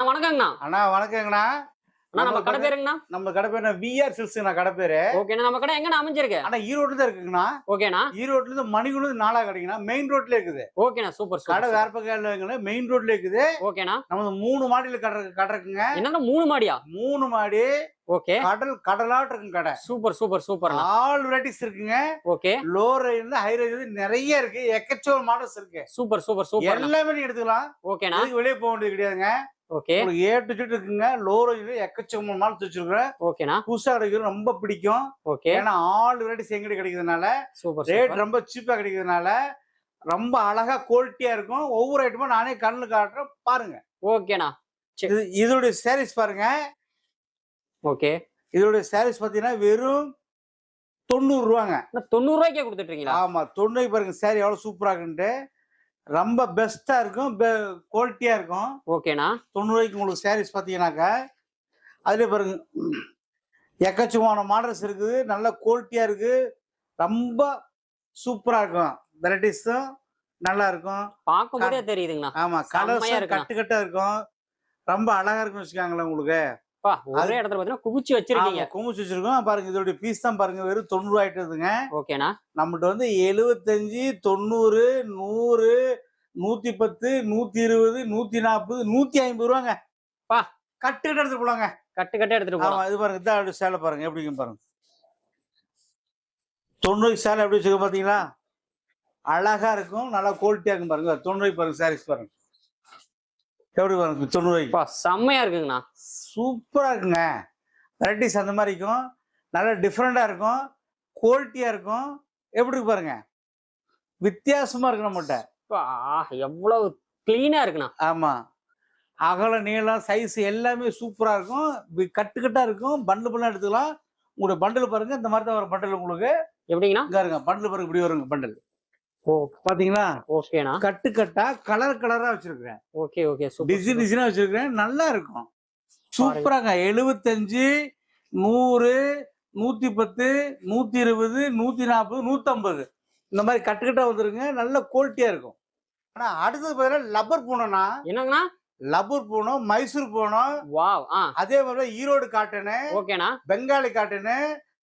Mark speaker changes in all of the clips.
Speaker 1: அண்ணா, வணக்கங்கண்ணா.
Speaker 2: அண்ணா வணக்கங்கண்ணா.
Speaker 1: அண்ணா நம்ம கடை பேருங்கண்ணா.
Speaker 2: நம்ம கடை பேர் விஆர் சில்ஸ்ண்ணா கடை பேரு.
Speaker 1: ஓகேண்ணா நம்ம கடை எங்கண்ணா அமைஞ்சிருக்கு?
Speaker 2: ஆனா ஈரோட்ல தான் இருக்குங்கண்ணா.
Speaker 1: ஓகேண்ணா
Speaker 2: ஈரோட்ல இருந்து மணிகுண்டு நாளா கிடைக்குண்ணா மெயின் ரோட்ல இருக்குது.
Speaker 1: ஓகேண்ணா சூப்பர்
Speaker 2: கடை வேற பக்கம் மெயின் ரோட்ல இருக்குது.
Speaker 1: ஓகேண்ணா
Speaker 2: நமது மூணு மாடியில கடை கடை இருக்குங்க.
Speaker 1: என்னன்னா மூணு மாடியா?
Speaker 2: மூணு மாடி.
Speaker 1: ஓகே
Speaker 2: கடல் கடலாட்டு இருக்கும் கடை.
Speaker 1: Super super super
Speaker 2: all varieties இருக்குங்க.
Speaker 1: Okay
Speaker 2: low range high range நிறைய இருக்கு. எக்கச்சோக மாடல்ஸ் இருக்கு.
Speaker 1: சூப்பர் சூப்பர் சூப்பர்
Speaker 2: எல்லாமே எடுத்துக்கலாம்.
Speaker 1: ஓகேண்ணா
Speaker 2: வெளியே போக வேண்டியது கிடையாதுங்க.
Speaker 1: ஓகே.
Speaker 2: ஏ டு ஜெட் இருக்குங்க. லோ ரேஞ்ச் எக்கச்சக்கமான வச்சிருக்கிறேன்.
Speaker 1: ஓகேண்ணா.
Speaker 2: புதுசா கிடைக்கிறது ரொம்ப பிடிக்கும்.
Speaker 1: ஓகே.
Speaker 2: ஏன்னா ஆல் வெரைட்டிஸ் எங்கிட்ட கிடைக்கிறதுனால
Speaker 1: சூப்பர்
Speaker 2: ரேட் ரொம்ப சீப்பா கிடைக்கிறதுனால ரொம்ப அழகா குவாலிட்டியா இருக்கும். ஒவ்வொரு ஐட்டமும் நானே கண்ணுல காட்டுறேன். பாருங்க.
Speaker 1: ஓகேண்ணா.
Speaker 2: இது இதோடைய சாரீஸ் பாருங்க.
Speaker 1: ஓகே.
Speaker 2: இதோடைய சாரீஸ் பாத்தீங்கன்னா வெறும் தொண்ணூறு ரூபாங்க.
Speaker 1: தொண்ணூறு ரூபாய்க்கே கொடுத்துட்டு இருக்கீங்களா
Speaker 2: ஆமா தொண்ணூறு பாருங்க. சாரி எவ்வளவு சூப்பரா இருக்குன்ட்டு. ரொம்ப பெஸ்டா இருக்கும் குவாலிட்டியா இருக்கும்.
Speaker 1: ஓகேண்ணா.
Speaker 2: தொண்ணூறு ரூபாய்க்கு உங்களுக்கு சாரீஸ் பார்த்தீங்கன்னாக்கா அதுலேயே பாருங்க எக்கச்சக்கமான மாடல்ஸ் இருக்குது நல்ல குவாலிட்டியா இருக்கு ரொம்ப சூப்பரா இருக்கும். வெரைட்டிஸும் நல்லா இருக்கும்.
Speaker 1: பார்க்கும் போதே தெரியுதுங்கண்ணா.
Speaker 2: ஆமா கலர்ஸ். கட்டு கட்டா இருக்கும். ரொம்ப அழகா இருக்குன்னு வச்சுக்காங்களேன் உங்களுக்கு.
Speaker 1: ஒரே இடத்துல பாத்தீங்கன்னா குவிச்சு வச்சிருக்கீங்க.
Speaker 2: குமிச்சு வச்சிருக்கோம். பாருங்க இதோட பீஸ் தான் பாருங்க. வெறும் தொண்ணூறு ஆயிட்டுதுங்க
Speaker 1: ஓகேண்ணா.
Speaker 2: நம்மகிட்ட வந்து எழுபத்தஞ்சு தொண்ணூறு நூறு நூத்தி பத்து நூத்தி இருபது நூத்தி நாற்பது நூத்தி ஐம்பது ரூபாங்க.
Speaker 1: பா.
Speaker 2: கட்டு கட்டு எடுத்துட்டு போலாங்க.
Speaker 1: கட்டு கட்டு எடுத்துட்டு போலாம்.
Speaker 2: இது பாருங்க இதான் சேலை பாருங்க. எப்படி இருக்குன்னு பாருங்க. தொண்ணூறு சேலை எப்படி வச்சுக்க பாத்தீங்களா? அழகா இருக்கும். நல்லா குவாலிட்டியா இருக்கும் பாருங்க. தொண்ணூறு பாருங்க சாரீஸ் பாருங்க. எப்படி பாருங்க தொண்ணூறு
Speaker 1: பா செம்மையா இருக்குங்கண்ணா.
Speaker 2: சூப்பரா இருக்குங்க. வெரைட்டிஸ் அந்த மாதிரி இருக்கும். நல்லா டிஃப்ரெண்டா இருக்கும். குவாலிட்டியா இருக்கும். எப்படி இருக்கு பாருங்க? வித்தியாசமா இருக்கு நம்மகிட்ட
Speaker 1: எவ்வளவு கிளீனா இருக்குண்ணா.
Speaker 2: ஆமா. அகல நீளம் சைஸ் எல்லாமே சூப்பரா இருக்கும். வி- கட்டு கட்டா இருக்கும். பண்டில் பண்ணலாம் எடுத்துக்கலாம். உங்களுடைய பண்டில் பாருங்க. இந்த மாதிரி தான் வரும் பண்டில் உங்களுக்கு.
Speaker 1: எப்படிங்கண்ணா?
Speaker 2: இங்க இருங்க பண்டில் பாருங்க இப்படி வருங்க பண்டில் பாத்தீங்களா?
Speaker 1: ஓகேண்ணா.
Speaker 2: கட்டு கட்டா கலர் கலரா வச்சிருக்கிறேன்.
Speaker 1: ஓகே ஓகே சூப்பர்
Speaker 2: டிசைன் டிசைனா வச்சிருக்கிறேன். நல்லா இருக்கும். சூப்பராங்க. எழுபத்தஞ்சு நூறு நூத்தி பத்து நூத்தி இருபது நூத்தி நாற்பது நூத்தம்பது. இந்த மாதிரி கட்டுக்கட்டா வந்துருங்க. நல்ல குவாலிட்டியா இருக்கும். ஆனா அடுத்தது பார்த்தீங்கன்னா லப்பர் பூனம்னா
Speaker 1: என்னங்கண்ணா?
Speaker 2: லப்பர் பூனம் மைசூர் பூனம் அதே மாதிரி Erode cotton Bengali cotton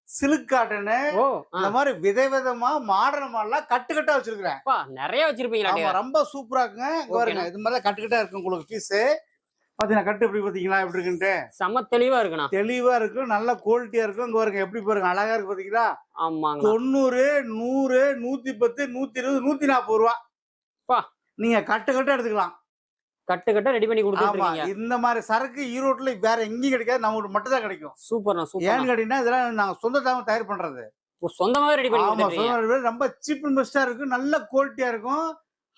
Speaker 2: silk cotton
Speaker 1: ஓ ஆ.
Speaker 2: இந்த மாதிரி விதவிதமா மாடர்ன் மாடலாம் கட்டுக்கட்டா வச்சிருக்கிறேன்.
Speaker 1: நிறைய வச்சிருப்பீங்களா
Speaker 2: ஆமா ரொம்ப சூப்பரா இருக்குங்க. பாருங்க இது மாதிரி கட்டுக்கட்டா இருக்கு உங்களுக்கு பீஸ் பாத்தீங்கன்னா கட்டு எப்படி பாத்தீங்களா எப்படி இருக்குன்ட்டு?
Speaker 1: செம்ம தெளிவா இருக்குண்ணா.
Speaker 2: தெளிவா இருக்கும் நல்ல குவாலிட்டியா இருக்கும் இங்க பாருங்க எப்படி பாருங்க அழகா இருக்கு பாத்தீங்களா?
Speaker 1: ஆமாங்கண்ணா.
Speaker 2: தொண்ணூறு நூறு நூத்தி பத்து நூத்தி இருபது நூத்தி நாற்பது ரூபா. நீங்க கட்டு கட்டு எடுத்துக்கலாம்.
Speaker 1: கட்டு கட்ட ரெடி பண்ணி இருக்கீங்க.
Speaker 2: இந்த மாதிரி சரக்கு ஈரோட்ல வேற எங்கேயும் கிடைக்காது. நம்மகிட்ட மட்டும் தான் கிடைக்கும். ஏன்னு
Speaker 1: சூப்பர்
Speaker 2: கேட்டீங்கன்னா இதெல்லாம் நாங்க சொந்தத்தாம தயார் பண்றது.
Speaker 1: சொந்தமாவே ரெடி பண்ணி
Speaker 2: சொந்த ரொம்ப சீப் அண்ட் பெஸ்டா இருக்கும். நல்ல குவாலிட்டியா இருக்கும்.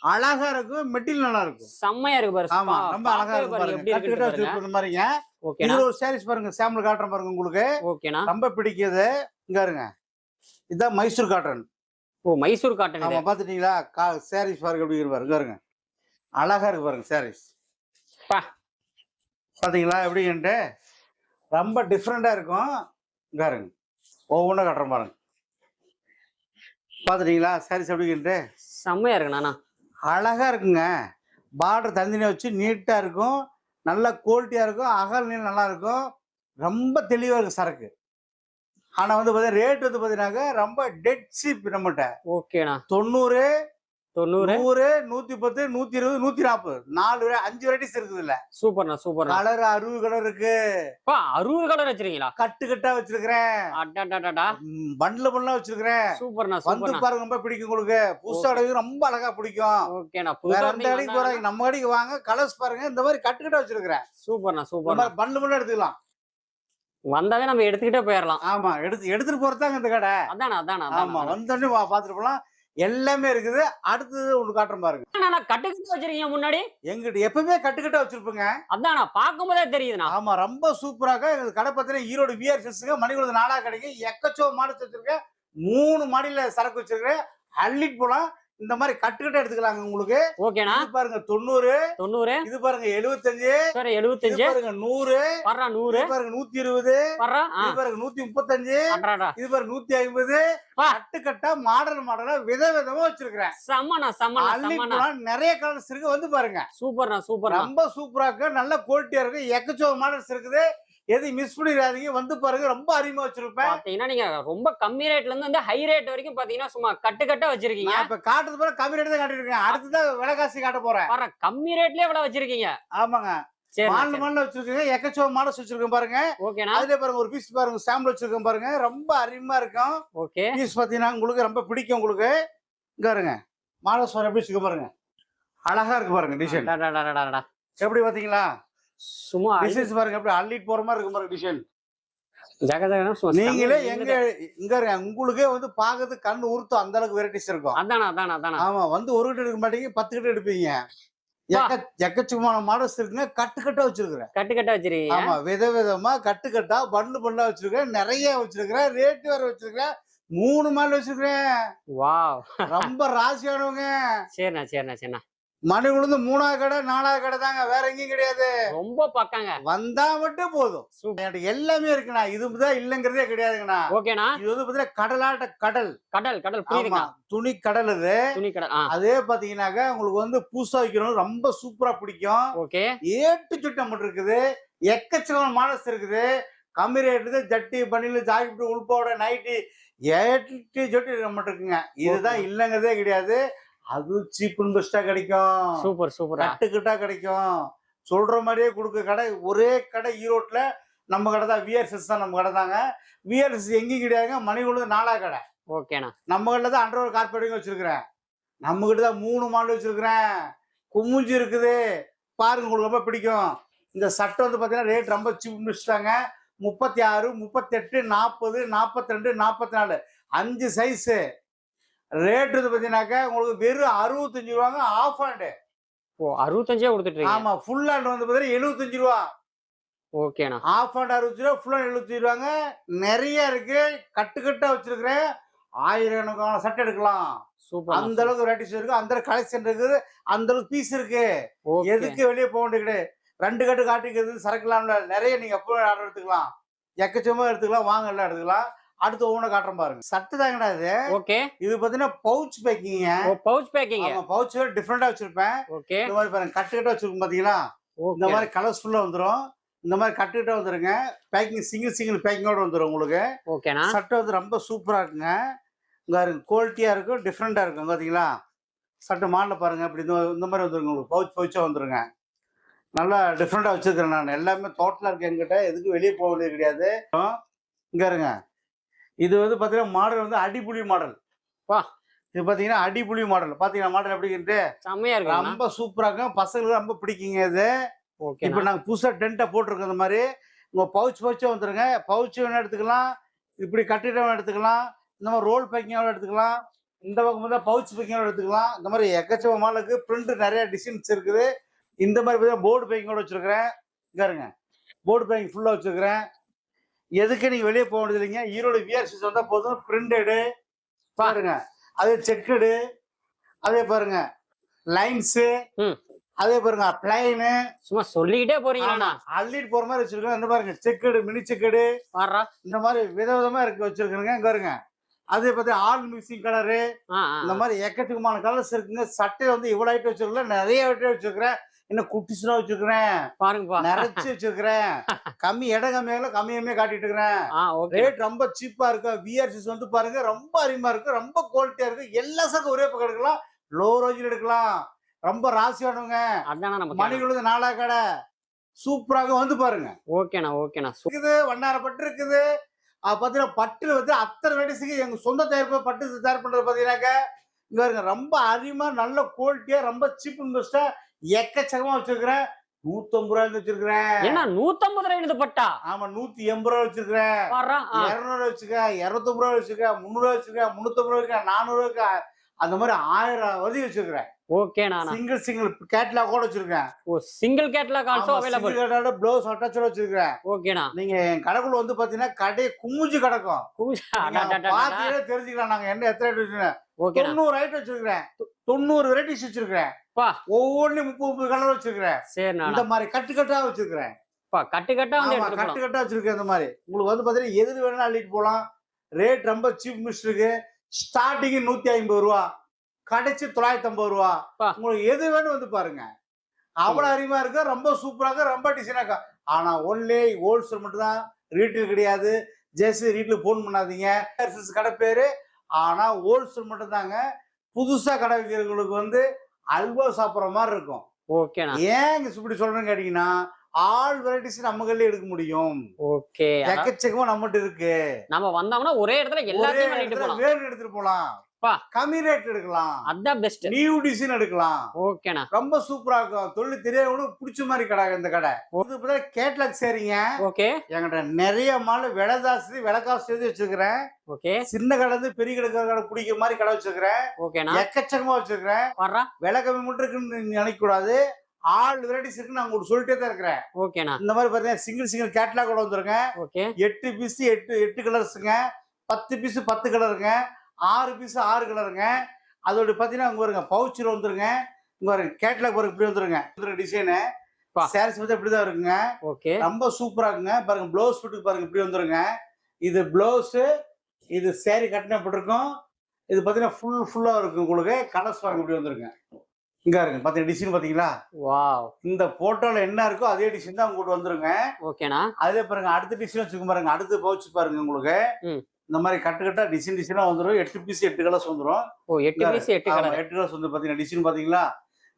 Speaker 2: அழகா இருக்கும். மெட்டீரியல் நல்லா இருக்கும்.
Speaker 1: செம்மையா இருக்கு பாரு.
Speaker 2: ஆமா ரொம்ப அழகா
Speaker 1: பாருங்க.
Speaker 2: பாருங்க.
Speaker 1: இருக்கு பாருங்க. ஓகேண்ணா.
Speaker 2: இதுல ஒரு சாரீஸ் பாருங்க. சாம்பிள் காட்டுறேன் பாருங்க உங்களுக்கு.
Speaker 1: ஓகேண்ணா.
Speaker 2: ரொம்ப பிடிக்குது. இங்க இருங்க. இதான் மைசூர் காட்டன்.
Speaker 1: ஓ மைசூர் காட்டன்
Speaker 2: ஆமா
Speaker 1: இது
Speaker 2: பாத்துட்டீங்களா சாரீஸ் பாருங்க எப்படி பாருங்க. இங்க இருங்க. அழகா இருக்கு பாருங்க சாரீஸ். பாத்தீங்களா? எப்படின்ட்டு? ரொம்ப டிஃப்ரெண்டா இருக்கும். இருங்க ஒவ்வொன்றும் காட்டுறேன் பாருங்க. பாத்துட்டீங்களா? சாரீஸ் எப்படின்ட்டு?
Speaker 1: செம்மையா இருக்குண்ணா
Speaker 2: அழகா இருக்குங்க. பார்டர் தனித்தனியாக வச்சு நீட்டா இருக்கும். நல்ல குவாலிட்டியா இருக்கும். அகல் நீளம் நல்லா இருக்கும். ரொம்ப தெளிவா இருக்கு சரக்கு. ஆனா வந்து பாத்தீங்கன்னா ரேட் வந்து பாத்தீங்கன்னாக்க ரொம்ப டெட் சீப் நம்மகிட்ட
Speaker 1: ஓகேண்ணா.
Speaker 2: தொண்ணூறு
Speaker 1: தொண்ணூறு.
Speaker 2: நூறு நூத்தி பத்து நூத்தி இருபது நூத்தி நாற்பது நாலு அஞ்சு வெரைட்டிஸ் இருக்குது இல்ல
Speaker 1: சூப்பர்ண்ணா சூப்பர்ண்ணா.
Speaker 2: கலர் அறுபது கலர் இருக்கு.
Speaker 1: அறுபது கலர் வச்சிருக்கீங்களா?
Speaker 2: கட்டு கட்டா வச்சிருக்கிறேன். பண்டில் பண்ணலாம் வச்சிருக்கிறேன்.
Speaker 1: சூப்பர்ண்ணா
Speaker 2: வந்து பாருங்க ரொம்ப பிடிக்கும் உங்களுக்கு. புதுசா ரொம்ப அழகா பிடிக்கும்.
Speaker 1: ஓகேண்ணா புதுசா
Speaker 2: எந்த கடைக்கு போறாங்க? நம்ம கடைக்கு வாங்க. கலர்ஸ் பாருங்க. இந்த மாதிரி கட்டு கட்டா வச்சிருக்கிறேன்.
Speaker 1: சூப்பர்ண்ணா
Speaker 2: மாதிரி பண்டில் பண்ணலாம் எடுத்துக்கலாம்.
Speaker 1: வந்தாவே நம்ம எடுத்துக்கிட்டே போயிடலாம்
Speaker 2: ஆமா எடுத்து எடுத்துட்டு போறதாங்க இந்த கடை.
Speaker 1: அதானே அதானே
Speaker 2: ஆமா வந்தோடனே வா பாத்துட்டு போலாம். எல்லாமே இருக்குது. அடுத்தது ஒண்ணு காட்டுறேன் பாருங்க.
Speaker 1: அண்ணா கட்டுக்கிட்டு வச்சிருக்கீங்க முன்னாடி?
Speaker 2: எங்கிட்ட எப்பவுமே கட்டுக்கட்டா வச்சிருப்பேங்க.
Speaker 1: அதானா பார்க்கும் போதே தெரியுதுண்ணா.
Speaker 2: ஆமா ரொம்ப சூப்பராக எங்க கடை பார்த்தீங்கன்னா ஈரோடு விஆர் சில்ஸுங்க மணிகுளத்து நாடா கிடைக்கும் எக்கச்சோ மாடல் வச்சிருக்கேன் மூணு மாடியில சரக்கு வச்சிருக்கேன் அள்ளிட்டு போலாம். இந்த மாதிரி கட்டுக்கிட்ட எடுத்துக்கலாங்க உங்களுக்கு. இது பாருங்க தொண்ணூறு.
Speaker 1: தொண்ணூறு.
Speaker 2: இது பாருங்க எழுபத்தஞ்சு
Speaker 1: எழுபத்தஞ்சு
Speaker 2: பாருங்க நூறு.
Speaker 1: வர்றா நூறு.
Speaker 2: பாருங்க நூத்தி இருபது
Speaker 1: வர்றா
Speaker 2: இது பாருங்க நூத்தி முப்பத்தஞ்சு இது பாருங்க நூத்தி ஐம்பது. கட்டுக்கட்டா மாடல் மாடலா வித விதமா வச்சிருக்கிறேன்.
Speaker 1: செம்மண்ணா செம்மண்ணா
Speaker 2: நிறைய கலர்ஸ் இருக்கு வந்து பாருங்க.
Speaker 1: சூப்பர்ண்ணா சூப்பர்ண்ணா.
Speaker 2: ரொம்ப சூப்பரா இருக்கு நல்ல குவாலிட்டியா இருக்கு எக்கச்சோக மாடல்ஸ் இருக்குது. எதையும் மிஸ் பண்ணிடாதீங்க. வந்து பாருங்க ரொம்ப அருமையா வச்சிருப்பேன்.
Speaker 1: பாத்தீங்கன்னா நீங்க ரொம்ப கம்மி ரேட்ல இருந்து வந்து ஹை ரேட் வரைக்கும் பாத்தீங்கன்னா சும்மா கட்டு கட்டா வச்சிருக்கீங்க.
Speaker 2: இப்ப காட்டுறது போல கம்மி ரேட் தான் காட்டிருக்கேன் அடுத்ததான் விலைகாசி காட்ட போறேன்.
Speaker 1: வர கம்மி ரேட்லயே இவ்வளவு வச்சிருக்கீங்க.
Speaker 2: ஆமாங்க.
Speaker 1: சரி
Speaker 2: மாடல் மாடல் வச்சிருக்கேன் எக்கச்சோக மாடல்ஸ் வச்சிருக்கேன் பாருங்க.
Speaker 1: ஓகேண்ணா
Speaker 2: அதுல பாருங்க ஒரு பீஸ் பாருங்க சாம்பிள் வச்சிருக்கேன் பாருங்க. ரொம்ப அருமையா இருக்கும்.
Speaker 1: ஓகே
Speaker 2: பீஸ் பாத்தீங்கன்னா உங்களுக்கு ரொம்ப பிடிக்கும் உங்களுக்கு. இங்க பாருங்க. மாடல் சோற பீஸ் இருக்கு பாருங்க. அழகா இருக்கு பாருங்க டிசைன். எப்படி பாத்தீங்களா
Speaker 1: சும்மா
Speaker 2: டிசைன்ஸ் பாருங்க எப்படி அள்ளிட்டு போற மாதிரி இருக்கு பாருங்க டிசைன் நீங்களே எங்க இங்க உங்களுக்கே வந்து பாக்குறது கண்ணு உறுத்தும் அந்த அளவுக்கு வெரைட்டிஸ் இருக்கும்.
Speaker 1: அதானா அதானா அதானா?
Speaker 2: ஆமா வந்து ஒரு கிட்ட எடுக்க மாட்டீங்க பத்து கிட்ட எடுப்பீங்க.
Speaker 1: வா.
Speaker 2: எக்க எக்கச்சக்கமான மாடல்ஸ் இருக்குங்க கட்டு கட்டா வச்சிருக்கிறேன்.
Speaker 1: கட்டு கட்டா வச்சிருக்கீங்க?
Speaker 2: ஆமா வித விதமா கட்டு கட்டா பண்ணு பண்ணா வச்சிருக்கேன் நிறைய வச்சிருக்கிறேன் ரேட் வேற வச்சிருக்கிறேன் மூணு மாடல் வச்சிருக்கிறேன்.
Speaker 1: வாவ்.
Speaker 2: ரொம்ப ராசியானவங்க.
Speaker 1: சரிண்ணா சரிண்ணா சரிண்ணா.
Speaker 2: மணி விழுந்து மூணாவது கடை நாலாவது கடை தாங்க. வேற எங்கேயும் கிடையாது.
Speaker 1: ரொம்ப பக்கங்க.
Speaker 2: வந்தா மட்டும் போதும். எல்லாமே இருக்குண்ணா. இதுதான் இல்லைங்கிறதே கிடையாதுங்கண்ணா.
Speaker 1: ஓகேண்ணா.
Speaker 2: இது வந்து பாத்தீங்கன்னா கடலாட்ட கடல்.
Speaker 1: கடல் கடல்
Speaker 2: துணி கடல் இது.
Speaker 1: துணி கடல்
Speaker 2: அதே பாத்தீங்கன்னாக்கா உங்களுக்கு வந்து பூசா வைக்கணும் ரொம்ப சூப்பரா பிடிக்கும்.
Speaker 1: ஓகே.
Speaker 2: ஏட்டு சுட்டம் மட்டும் இருக்குது. எக்கச்சக்கமான மாடல்ஸ் இருக்குது. கம்மி ரேட்டு ஜட்டி பனியில் ஜாக்கெட் உள்போட நைட்டி ஏட்டு சொட்டு நம்மகிட்ட இருக்குங்க இதுதான் இல்லைங்கிறதே கிடையாது. அது சீப் அண்ட் பெஸ்டா கிடைக்கும்.
Speaker 1: சூப்பர் சூப்பரா.
Speaker 2: கட்டுக்கிட்டா கிடைக்கும். சொல்ற மாதிரியே கொடுக்க கடை ஒரே கடை ஈரோட்ல நம்ம கடை தான் விஆர்எஸ் தான் நம்ம கடை தாங்க. விஆர்எஸ் எங்கேயும் கிடையாதுங்க மணி உள்ளது நாலா கடை.
Speaker 1: ஓகேண்ணா
Speaker 2: நம்ம கடையில் தான் அண்டர் கார்பரேட்டிங் வச்சிருக்கிறேன். நம்ம கிட்ட தான் மூணு மாடல் வச்சிருக்கிறேன். கும்முஞ்சி இருக்குது. பாருங்க உங்களுக்கு ரொம்ப பிடிக்கும். இந்த சட்டை வந்து பார்த்தீங்கன்னா ரேட் ரொம்ப சீப் முடிச்சுட்டாங்க முப்பத்தி ஆறு முப்பத்தெட்டு நாற்பது நாற்பத்தி ரெண்டு நாற்பத்தி நாலு. அஞ்சு சைஸு ரேட் வந்து பார்த்தீங்கன்னாக்கா உங்களுக்கு வெறும் அறுபத்தஞ்சு ரூபாங்க ஆஃப் ஹேண்டு
Speaker 1: ஓ அறுபத்தஞ்சே கொடுத்துட்டு
Speaker 2: ஆமா ஃபுல் ஹேண்ட் வந்து பார்த்தீங்கன்னா எழுபத்தஞ்சு ரூபா.
Speaker 1: ஓகேண்ணா
Speaker 2: ஆஃப் ஹேண்ட் அறுபத்தஞ்சு ரூபா ஃபுல் ஹேண்ட் எழுபத்தஞ்சு ரூபாங்க. நிறைய இருக்கு. கட்டு கட்டா வச்சிருக்கிறேன். ஆயிரக்கணக்கான சட்டை எடுக்கலாம்.
Speaker 1: சூப்பர்
Speaker 2: அந்த அளவுக்கு வெரைட்டிஸ் இருக்கு. அந்த கலெக்ஷன் இருக்குது. அந்த அளவுக்கு பீஸ் இருக்கு. எதுக்கு வெளியே போக கிடையாது. ரெண்டு கட்டு காட்டிக்கிறது சரக்குலாம்ல நிறைய நீங்க எப்போ ஆர்டர் எடுத்துக்கலாம். எக்கச்சக்கமா எடுத்துக்கலாம். வாங்க எல்லாம் எடுத்துக்கலாம். அடுத்து ஒவ்வொன்று காட்டுறேன் பாருங்க. சட்டை தாங்கடா இது?
Speaker 1: ஓகே
Speaker 2: இது பாத்தீங்கன்னா பவுச் பேக்கிங்க
Speaker 1: ஓ பவுச் பேக்கிங்
Speaker 2: ஆமா பவுச் டிஃப்ரெண்டா வச்சிருப்பேன்.
Speaker 1: ஓகே
Speaker 2: இந்த மாதிரி பாருங்க கட்டுக்கிட்ட வச்சிருக்கோம் பாத்தீங்களா? இந்த மாதிரி கலர்ஸ்ஃபுல்லா வந்துரும். இந்த மாதிரி கட்டுக்கிட்ட வந்துருங்க. பேக்கிங் சிங்கிள் சிங்கிள் பேக்கிங்கோட வந்துரும் உங்களுக்கு.
Speaker 1: ஓகேண்ணா
Speaker 2: சட்டை வந்து ரொம்ப சூப்பரா இருக்குங்க. இங்க குவாலிட்டியா இருக்கும் டிஃப்ரெண்டா இருக்கும் பாத்தீங்களா? சட்டை மாடல பாருங்க இப்படி இந்த மாதிரி வந்துருங்க உங்களுக்கு. பவுச் பவுச்சா வந்துருங்க. நல்லா டிஃப்ரெண்டா வச்சிருக்கிறேன் நான். எல்லாமே டோட்டலா இருக்கு என்கிட்ட எதுக்கும் வெளியே போக வேண்டியது கிடையாது. இங்க இருங்க இது வந்து பாத்தீங்கன்னா மாடல் வந்து அடிப்புலி மாடல்.
Speaker 1: வா.
Speaker 2: இது பாத்தீங்கன்னா அடிப்புலி மாடல். பாத்தீங்கன்னா மாடல் எப்படின்ட்டு
Speaker 1: செம்மையா இருக்கு
Speaker 2: ரொம்ப சூப்பரா இருக்கும். பசங்களுக்கு ரொம்ப பிடிக்குங்க இது. இப்போ
Speaker 1: ஓகேண்ணா
Speaker 2: நாங்க புதுசா டென்ட்டை போட்டிருக்கோம் இந்த மாதிரி. உங்க பவுச் பவுச்சா வந்துருங்க. பவுச் வேணும் எடுத்துக்கலாம். இப்படி கட்டிடம் எடுத்துக்கலாம். இந்த மாதிரி ரோல் பேக்கிங்கோட எடுத்துக்கலாம். இந்த பக்கம் தான் பவுச் பேக்கிங்கோட எடுத்துக்கலாம். இந்த மாதிரி எக்கச்சக்க மாலுக்கு பிரிண்ட் நிறைய டிசைன்ஸ் இருக்குது. இந்த மாதிரி பார்த்தா போர்டு பேக்கிங்கோட வச்சிருக்கிறேன். இங்க இருங்க போர்டு பேக்கிங் ஃபுல்லா வச்சிருக்கிறேன். எதுக்கு நீங்க வெளியே போக வேண்டியது இல்லைங்க ஈரோடு விஆர்சிஸ் வந்தா போதும். பிரிண்டடு பாருங்க. அதே செக்கடு அதே பாருங்க. லைன்ஸு. அதே பாருங்க. பிளைனு
Speaker 1: சும்மா சொல்லிக்கிட்டே போறீங்களாண்ணா
Speaker 2: அள்ளிட்டு போற மாதிரி வச்சிருக்கோம் இந்த பாருங்க. செக்கடு மினி செக்கடு இந்த மாதிரி விதவிதமா இருக்கு வச்சிருக்கிறேங்க இங்க பாருங்க. அதே பத்தி ஆல் மிக்சிங் கலரு இந்த. மாதிரி எக்கச்சக்கமான கலர்ஸ் இருக்குங்க. சட்டை வந்து இவ்வளவு ஐட்டம் வச்சிருக்கல. நிறைய ஐட்டம் வச்சிருக்கிறேன். இன்னும் குட்டிஸ்லாம் வச்சிருக்கிறேன்?
Speaker 1: பாருங்கப்பா.
Speaker 2: நிறைச்சு வச்சிருக்கிறேன். கம்மி இடம் கம்மியால கம்மியுமே காட்டிட்டு இருக்கிறேன் ரேட் ரொம்ப சீப்பா இருக்கும் விஆர்சிஸ் வந்து பாருங்க ரொம்ப அருமையா இருக்கு. ரொம்ப குவாலிட்டியா இருக்கு. எல்லா சரக்கும் ஒரே பக்கம் எடுக்கலாம். லோ ரேஞ்சில் எடுக்கலாம். ரொம்ப ராசியானவங்க
Speaker 1: நம்ம
Speaker 2: மணிக்குழுது நாலா கடை. சூப்பராக வந்து பாருங்க.
Speaker 1: ஓகேண்ணா ஓகேண்ணா.
Speaker 2: இருக்குது வண்ணார பட்டு இருக்குது. அது பார்த்தீங்கன்னா பட்டு வந்து அத்தனை வெடிசுக்கு எங்க சொந்த தயாரிப்பு பட்டு தயார் பண்றது பார்த்தீங்கன்னாக்க இங்க பாருங்க ரொம்ப அருமையா நல்ல குவாலிட்டியா ரொம்ப சீப் பெஸ்டா எக்கச்சக்கமா வச்சிருக்கிறேன் நூத்தம்பது ரூபாய்க்கு வச்சிருக்கிறேன்
Speaker 1: என்ன நூத்தம்பது ரூபாய் இது பட்டா?
Speaker 2: ஆமா நூத்தி எண்பது ரூபா வச்சிருக்கிறேன் இருநூறு வச்சுக்க இருநூத்தம்பது ரூபா வச்சுக்க முந்நூறு ரூபா வச்சுக்க முன்னூத்தம்பது ரூபா வச்சுக்க நானூறு ரூபாய்க்கு அந்த மாதிரி ஆயிரம் வதி வச்சிருக்கிறேன்
Speaker 1: ஓகேண்ணா
Speaker 2: சிங்கிள் சிங்கிள் கேட்லாக் கூட வச்சிருக்கேன்
Speaker 1: ஓ single catalogue also available
Speaker 2: blouse அட்டாச்சோட வச்சிருக்கிறேன்
Speaker 1: ஓகேண்ணா
Speaker 2: நீங்க கடைக்குள்ள வந்து பாத்தீங்கன்னா கடை குமிஞ்சு கிடக்கும்.
Speaker 1: அடடடடடா.
Speaker 2: பாத்தீங்கன்னா தெரிஞ்சுக்கலாம் நாங்க என்ன எத்தனை வச்சிருக்கோம்.
Speaker 1: ஓகேண்ணா
Speaker 2: தொண்ணூறு ஐட்டம் வச்சிருக்கிறேன். தொண்ணூறு வெரைட்டிஸ் வச்சிருக்கிறேன். ஒவ்வொன்றும் முப்பது முப்பது கலர் வச்சிருக்கிறேன். இந்த மாதிரி கட்டு கட்டா வச்சிருக்கிறேன்.
Speaker 1: கட்டு கட்டா
Speaker 2: கட்டு கட்டா வச்சிருக்கேன் இந்த மாதிரி. உங்களுக்கு வந்து பாத்தீங்கன்னா எது வேணாலும் அள்ளிட்டு போலாம். ரேட் ரொம்ப சீப் மிஸ்ட் இருக்கு. ஸ்டார்டிங் நூத்தி ஐம்பது ரூபா. கடைசி தொள்ளாயிரத்தி ஐம்பது ரூபா. உங்களுக்கு எது வேணும் வந்து பாருங்க. அவ்வளவு அறிவா இருக்கு. ரொம்ப சூப்பரா இருக்கு. ரொம்ப டிசைனா இருக்கு. ஆனா ஒன்லி ஹோல்சேல் மட்டும் தான் ரீட்டைல் கிடையாது ஜெஸ்ட் ரீட்டைல் ஃபோன் பண்ணாதீங்க. கடை பேரு. ஆனா ஹோல்சேல் மட்டும் தாங்க புதுசா கடை வைக்கிறவங்களுக்கு வந்து அல்வா சாப்பிட்ற மாதிரி இருக்கும்.
Speaker 1: ஓகேண்ணா
Speaker 2: ஏன் இப்படி சொல்றேன்னு கேட்டீங்கன்னா ஆல் வெரைட்டிஸ் நம்ம கையில எடுக்க முடியும்.
Speaker 1: ஓகே
Speaker 2: எக்கச்சக்கமா நம்மகிட்ட இருக்கு.
Speaker 1: நம்ம வந்தோம்னா ஒரே இடத்துல எல்லாத்தையும் பண்ணிட்டு
Speaker 2: இடத்துல
Speaker 1: போலாம்.
Speaker 2: வேறு எடுத்துட்டு போலாம்.
Speaker 1: பா.
Speaker 2: கம்மி ரேட் எடுக்கலாம்.
Speaker 1: அதான் பெஸ்ட்
Speaker 2: நியூ டிசைன் எடுக்கலாம்.
Speaker 1: ஓகேண்ணா
Speaker 2: ரொம்ப சூப்பரா இருக்கும். தொழில் தெரியாதவங்களுக்கு பிடிச்ச மாதிரி கடை இந்த கடை. இது கேட்லாக் சரிங்க.
Speaker 1: ஓகே
Speaker 2: என்கிட்ட நிறைய மால் விலை ஜாஸ்தி விலை காசு எழுதி வச்சிருக்கிறேன்.
Speaker 1: ஓகே
Speaker 2: சின்ன கடை இருந்து பெரிய கடை கடை பிடிக்கிற மாதிரி கடை வச்சிருக்கிறேன்.
Speaker 1: ஓகேண்ணா
Speaker 2: எக்கச்சக்கமா வச்சிருக்கிறேன்.
Speaker 1: வர்றா.
Speaker 2: விலை கம்மி மட்டும் இருக்குன்னு நினைக்க கூடாது ஆல் வெரைட்டிஸ் இருக்குன்னு நான் உங்களுக்கு சொல்லிட்டே தான் இருக்கிறேன்.
Speaker 1: ஓகேண்ணா
Speaker 2: இந்த மாதிரி பாத்தீங்கன்னா சிங்கிள் சிங்கிள் கேட்லாக் கூட வந்துருங்க.
Speaker 1: ஓகே
Speaker 2: எட்டு பீஸ் எட்டு எட்டு கலர்ஸுங்க பத்து பீஸ் பத்து கலருங்க ஆறு பீஸ் ஆறு கலருங்க அதோட பார்த்தீங்கன்னா இங்க வருங்க பவுச்சில் வந்துருங்க. இங்க வருங்க கேட்லாக் பாருங்க இப்படி வந்துருங்க. டிசைனு. சாரீஸ் வந்து இப்படி தான் இருக்குங்க.
Speaker 1: ஓகே.
Speaker 2: ரொம்ப சூப்பரா இருக்குங்க. பாருங்க ப்ளவுஸ் ஃபிட்டுக்கு பாருங்க இப்படி வந்துருங்க. இது ப்ளவுஸு இது சேரீ கட்டின போட்டிருக்கோம் இது பார்த்தீங்கன்னா ஃபுல் ஃபுல்லாக இருக்கும் உங்களுக்கு. கலர்ஸ் பாருங்க இப்படி வந்துருங்க. இங்க இருக்கு பார்த்தீங்க டிசைன் பார்த்தீங்களா
Speaker 1: வாவ்.
Speaker 2: இந்த போட்டோல என்ன இருக்கோ அதே டிசைன் தான் உங்களுக்கு வந்துருங்க.
Speaker 1: ஓகேண்ணா.
Speaker 2: அதே பாருங்க அடுத்த டிசைன் வச்சுக்கோங்க பாருங்க அடுத்து பவுச் பாருங்க உங்களுக்கு. இந்த மாதிரி கட்டு கட்டா டிசைன் டிசைனா வந்துரும். எட்டு பீஸ் எட்டு கலர்ஸ் வந்துரும்.
Speaker 1: ஓ எட்டு பீஸ் எட்டு கலர்
Speaker 2: எட்டு கலர்ஸ் வந்து பாத்தீங்கன்னா டிசைன் பாத்தீங்களா?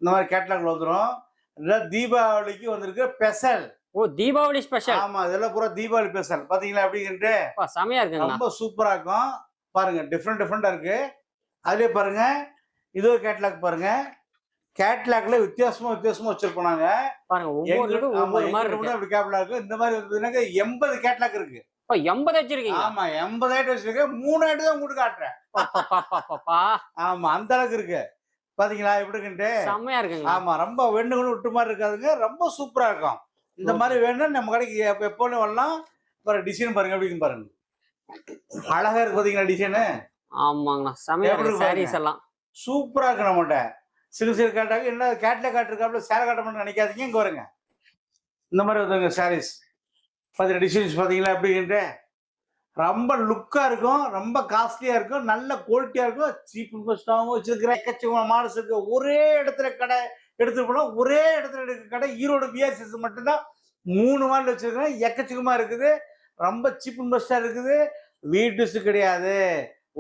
Speaker 2: இந்த மாதிரி கேட்லாக்ல வந்துரும். இல்ல தீபாவளிக்கு வந்திருக்க ஸ்பெஷல்
Speaker 1: ஓ தீபாவளி ஸ்பெஷல்
Speaker 2: ஆமா இதெல்லாம் பூரா தீபாவளி ஸ்பெஷல் பாத்தீங்களா அப்படின்ட்டு
Speaker 1: செமையா இருக்குங்கண்ணா
Speaker 2: ரொம்ப சூப்பரா இருக்கும். பாருங்க டிஃப்ரெண்ட் டிஃப்ரெண்டா இருக்கு. அதுலயே பாருங்க இது ஒரு கேட்லாக் பாருங்க. கேட்லாக்ல வித்தியாசமா வித்தியாசமா வச்சிருப்போம் நாங்க.
Speaker 1: பாருங்க ஒவ்வொரு மாதிரி இருக்கு.
Speaker 2: இருக்கு. இந்த மாதிரி எண்பது கேட்லாக் இருக்கு.
Speaker 1: எண்பது வச்சிருக்கீங்க
Speaker 2: ஆமா எண்பது ஐட்டம் வச்சிருக்கேன். மூணு ஐட்டம் தான் உங்களுக்கு காட்டுறேன். ஆமா அந்த அளவுக்கு இருக்கு. பாத்தீங்களா எப்படி இருக்குன்ட்டு
Speaker 1: செமையா இருக்குங்க.
Speaker 2: ஆமா ரொம்ப வெண்ணுகளும் விட்டு மாதிரி இருக்காதுங்க. ரொம்ப சூப்பரா இருக்கும். இந்த மாதிரி வேணும்னா நம்ம கடைக்கு எப்ப எப்போன்னு வரலாம். பாருங்க டிசைன் பாருங்க எப்படின்னு பாருங்க. அழகா இருக்கு பாத்தீங்களா டிசைனு
Speaker 1: ஆமாங்கண்ணா
Speaker 2: எப்படி
Speaker 1: இருக்கு சாரீஸ் எல்லாம்.
Speaker 2: சூப்பரா இருக்கு நம்மகிட்ட. சிறு சிறு காட்டாங்க என்ன கேட்ல காட்டிருக்காப்புல சேலை காட்ட மட்டும் நினைக்காதீங்க இங்க வருங்க. இந்த மாதிரி வந்துங்க சாரீஸ் பாத்தீங்கன்னா டிசைன்ஸ் பார்த்தீங்களா எப்படின்ட்டு? ரொம்ப லுக்காக இருக்கும் ரொம்ப காஸ்ட்லியாக இருக்கும் நல்ல குவாலிட்டியாக இருக்கும். சீப் பெஸ்டாகவும் வச்சிருக்கிற எக்கச்சக்கமான மாடல்ஸ் இருக்குது ஒரே இடத்துல கடை எடுத்துட்டு போனால் ஒரே இடத்துல இருக்கிற கடை ஈரோடு பிஆர்சிஎஸ் மட்டும்தான். மூணு மாடல் வச்சுருக்கிறேன். எக்கச்சக்கமாக இருக்குது. ரொம்ப சீப் அண்ட் பெஸ்டா இருக்குது. வீட்டு கிடையாது.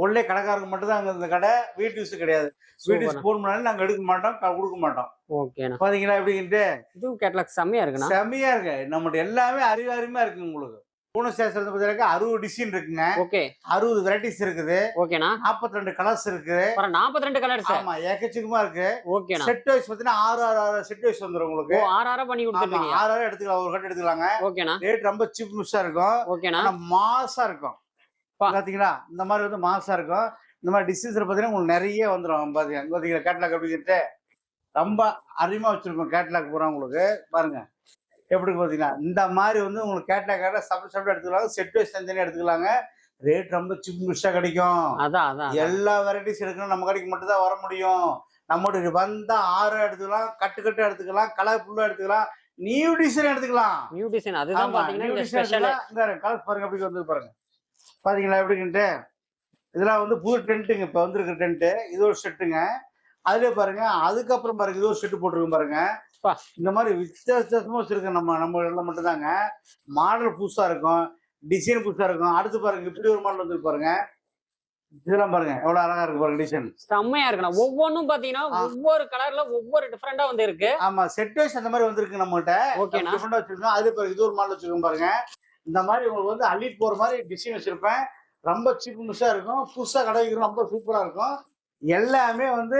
Speaker 2: ஒல்லே கடைக்காரங்க மட்டும் தான் அங்க இந்த கடை வீட்டு யூஸ் கிடையாது. வீட்டு
Speaker 1: சூப்பர்ண்ணா.
Speaker 2: ஃபோன் பண்ணாலும் நாங்க எடுக்க மாட்டோம் கொடுக்க மாட்டோம்.
Speaker 1: ஓகேண்ணா.
Speaker 2: பாத்தீங்களா எப்படின்ட்டு?
Speaker 1: இதுவும் கேட்லாக் செமையா இருக்குண்ணா.
Speaker 2: செமையா இருக்கு. நம்மகிட்ட எல்லாமே அறிவு அறிமா இருக்கு உங்களுக்கு. பூனை சேஷத்தை பார்த்தீங்கன்னா அறுபது டிசைன் இருக்குங்க.
Speaker 1: ஓகே.
Speaker 2: அறுபது வெரைட்டிஸ் இருக்குது.
Speaker 1: ஓகேண்ணா.
Speaker 2: நாற்பத்தி ரெண்டு கலர்ஸ் இருக்கு.
Speaker 1: அப்புறம் நாற்பத்தி ரெண்டு கலர்ஸ்
Speaker 2: ஆமா ஏக்கச்சக்கமா இருக்கு.
Speaker 1: ஓகேண்ணா.
Speaker 2: செட் வைஸ் பார்த்தீங்கன்னா ஆறு ஆறு ஆறு செட் வைஸ் வந்துரும்
Speaker 1: ஓ
Speaker 2: உங்களுக்கு
Speaker 1: ஆறு ஆறா பண்ணி கொடுத்துருக்கீங்க.
Speaker 2: ஆறு ஆறு எடுத்துக்கலாம் ஒரு கட்டு எடுத்துக்கலாங்க.
Speaker 1: ஓகேண்ணா.
Speaker 2: ரேட் ரொம்ப சீப் மிஸ்ஸா இருக்கும்.
Speaker 1: ஓகேண்ணா.
Speaker 2: மாசா இருக்கும்.
Speaker 1: பா.
Speaker 2: பாத்தீங்களா? இந்த மாதிரி வந்து மாசா இருக்கும். இந்த மாதிரி டிசைன்ஸ்ல பாத்தீங்கன்னா உங்களுக்கு நிறைய வந்துடும் பாத்தீங்க அங்க பாத்தீங்களா கேட்லாக் அப்படிங்கிறது ரொம்ப அருமையா வச்சிருக்கோம் கேட்லாக் பூரா உங்களுக்கு. பாருங்க. எப்படி பாத்தீங்களா? இந்த மாதிரி வந்து உங்களுக்கு கேட்லாக் கேட்டா சப்பரேட் சப்பரேட் எடுத்துக்கலாங்க. செட் வைஸ் தனித்தனியா எடுத்துக்கலாங்க. ரேட் ரொம்ப சிப் மிஸ்ஸா கிடைக்கும்.
Speaker 1: அதான் அதான்.
Speaker 2: எல்லா வெரைட்டிஸ் எடுக்கணும் நம்ம கடைக்கு மட்டும் தான் வர முடியும். நம்மளுக்கு வந்தா ஆறு எடுத்துக்கலாம் கட்டு கட்டு எடுத்துக்கலாம் கலர் ஃபுல்லா எடுத்துக்கலாம். நியூ டிசைன் எடுத்துக்கலாம்.
Speaker 1: நியூ டிசைன் அதுதான் பாத்தீங்கன்னா
Speaker 2: இங்க பாருங்க, எப்படி வந்து பாருங்க. பாத்தீங்களா எப்படின்ட்டு? இதெல்லாம் வந்து புது டென்ட்டுங்க இப்ப வந்திருக்க டென்ட் இது ஒரு செட்டுங்க அதுலயே பாருங்க. அதுக்கப்புறம் பாருங்க. இது ஒரு செட்டு போட்டிருக்கோம் பாருங்க. இந்த மாதிரி வித்தியாச வித்தியாசமா வச்சிருக்கோம் நம்ம நம்ம இடத்துல மட்டும்தாங்க. மாடல் புதுசா இருக்கும். டிசைன் புதுசா இருக்கும். அடுத்து பாருங்க. இப்படி ஒரு மாடல் வந்து பாருங்க. இதெல்லாம் பாருங்க. எவ்வளவு அழகா இருக்கு பாருங்க டிசைன்
Speaker 1: செம்மையா இருக்குண்ணா. ஒவ்வொன்றும் பாத்தீங்கன்னா. ஒவ்வொரு கலர்ல ஒவ்வொரு டிஃப்ரெண்டா வந்து இருக்கு
Speaker 2: ஆமா. செட் வைஸ் அந்த மாதிரி வந்திருக்கு நம்மகிட்ட.
Speaker 1: ஓகேண்ணா.
Speaker 2: டிஃப்ரெண்டா வச்சிருக்கோம் அது பாருங்க. இது ஒரு மாடல் வச்சிருக்கோம் பாருங்க. இந்த மாதிரி உங்களுக்கு வந்து அள்ளிட்டு போற மாதிரி டிசைன் வச்சிருப்பேன். ரொம்ப சீப் மிஸ்ஸா இருக்கும். புதுசா கடை வைக்கிறோம் ரொம்ப சூப்பரா இருக்கும். எல்லாமே வந்து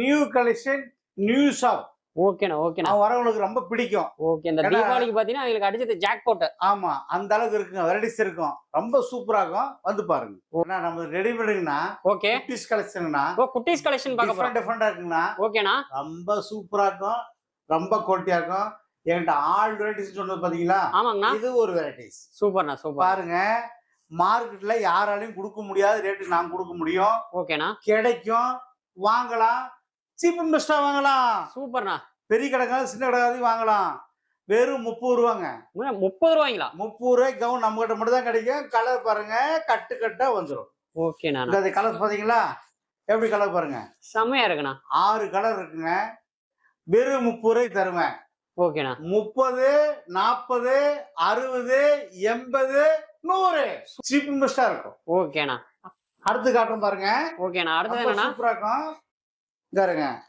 Speaker 2: நியூ கலெக்ஷன் நியூ ஷாப்
Speaker 1: ஓகேண்ணா ஓகேண்ணா
Speaker 2: வரவங்களுக்கு ரொம்ப பிடிக்கும்.
Speaker 1: ஓகே இந்த தீபாவளிக்கு பாத்தீங்கன்னா அவங்களுக்கு அடிச்சது ஜாக் போட்டு
Speaker 2: ஆமா அந்த அளவுக்கு இருக்குங்க வெரைட்டிஸ் இருக்கும். ரொம்ப சூப்பரா இருக்கும். வந்து பாருங்க. ஏன்னா நம்ம ரெடிமேடுங்கண்ணா
Speaker 1: ஓகே
Speaker 2: குட்டிஸ் கலெக்ஷன்னா
Speaker 1: ஓ குட்டீஸ் கலெக்ஷன் பார்க்க
Speaker 2: டிஃப்ரெண்ட் டிஃப்ரெண்டா இருக்குங்கண்ணா
Speaker 1: ஓகேண்ணா
Speaker 2: ரொம்ப சூப்பரா இருக்கும். ரொம்ப குவாலிட்டியா இருக்கும். என்கிட்ட ஆல் வெரைட்டிஸ் சொன்னது பாத்தீங்களா?
Speaker 1: ஆமாங்கண்ணா.
Speaker 2: இது ஒரு வெரைட்டிஸ்
Speaker 1: சூப்பர்ண்ணா சூப்பர்.
Speaker 2: பாருங்க மார்க்கெட்ல யாராலையும் கொடுக்க முடியாத ரேட்டு நான் கொடுக்க முடியும்.
Speaker 1: ஓகேண்ணா.
Speaker 2: கிடைக்கும். வாங்கலாம். சீப் அண்ட் பெஸ்டா வாங்கலாம்.
Speaker 1: சூப்பர்ண்ணா.
Speaker 2: பெரிய கடைக்காவது சின்ன கடைக்காவது வாங்கலாம். வெறும் முப்பது ரூபாங்க.
Speaker 1: முப்பது ரூபாய்ங்களா?
Speaker 2: முப்பது ரூபாய்க்கு கவுன் நம்ம கிட்ட மட்டும் தான் கிடைக்கும். கலர் பாருங்க கட்டு கட்டா வந்துடும்
Speaker 1: ஓகேண்ணா
Speaker 2: இந்த கலர் பாத்தீங்களா? எப்படி கலர் பாருங்க?
Speaker 1: செம்மையா இருக்குண்ணா.
Speaker 2: ஆறு கலர் இருக்குங்க. வெறும் முப்பது ரூபாய்க்கு தருவேன்.
Speaker 1: ஓகேண்ணா.
Speaker 2: முப்பது நாற்பது அறுபது எண்பது நூறு. சீப் பெஸ்டா இருக்கும்.
Speaker 1: ஓகேண்ணா.
Speaker 2: அடுத்து காட்டும் பாருங்க.
Speaker 1: ஓகேண்ணா. அடுத்தது
Speaker 2: ரொம்ப
Speaker 1: என்னண்ணா?
Speaker 2: சூப்பரா இருக்கும். இருங்க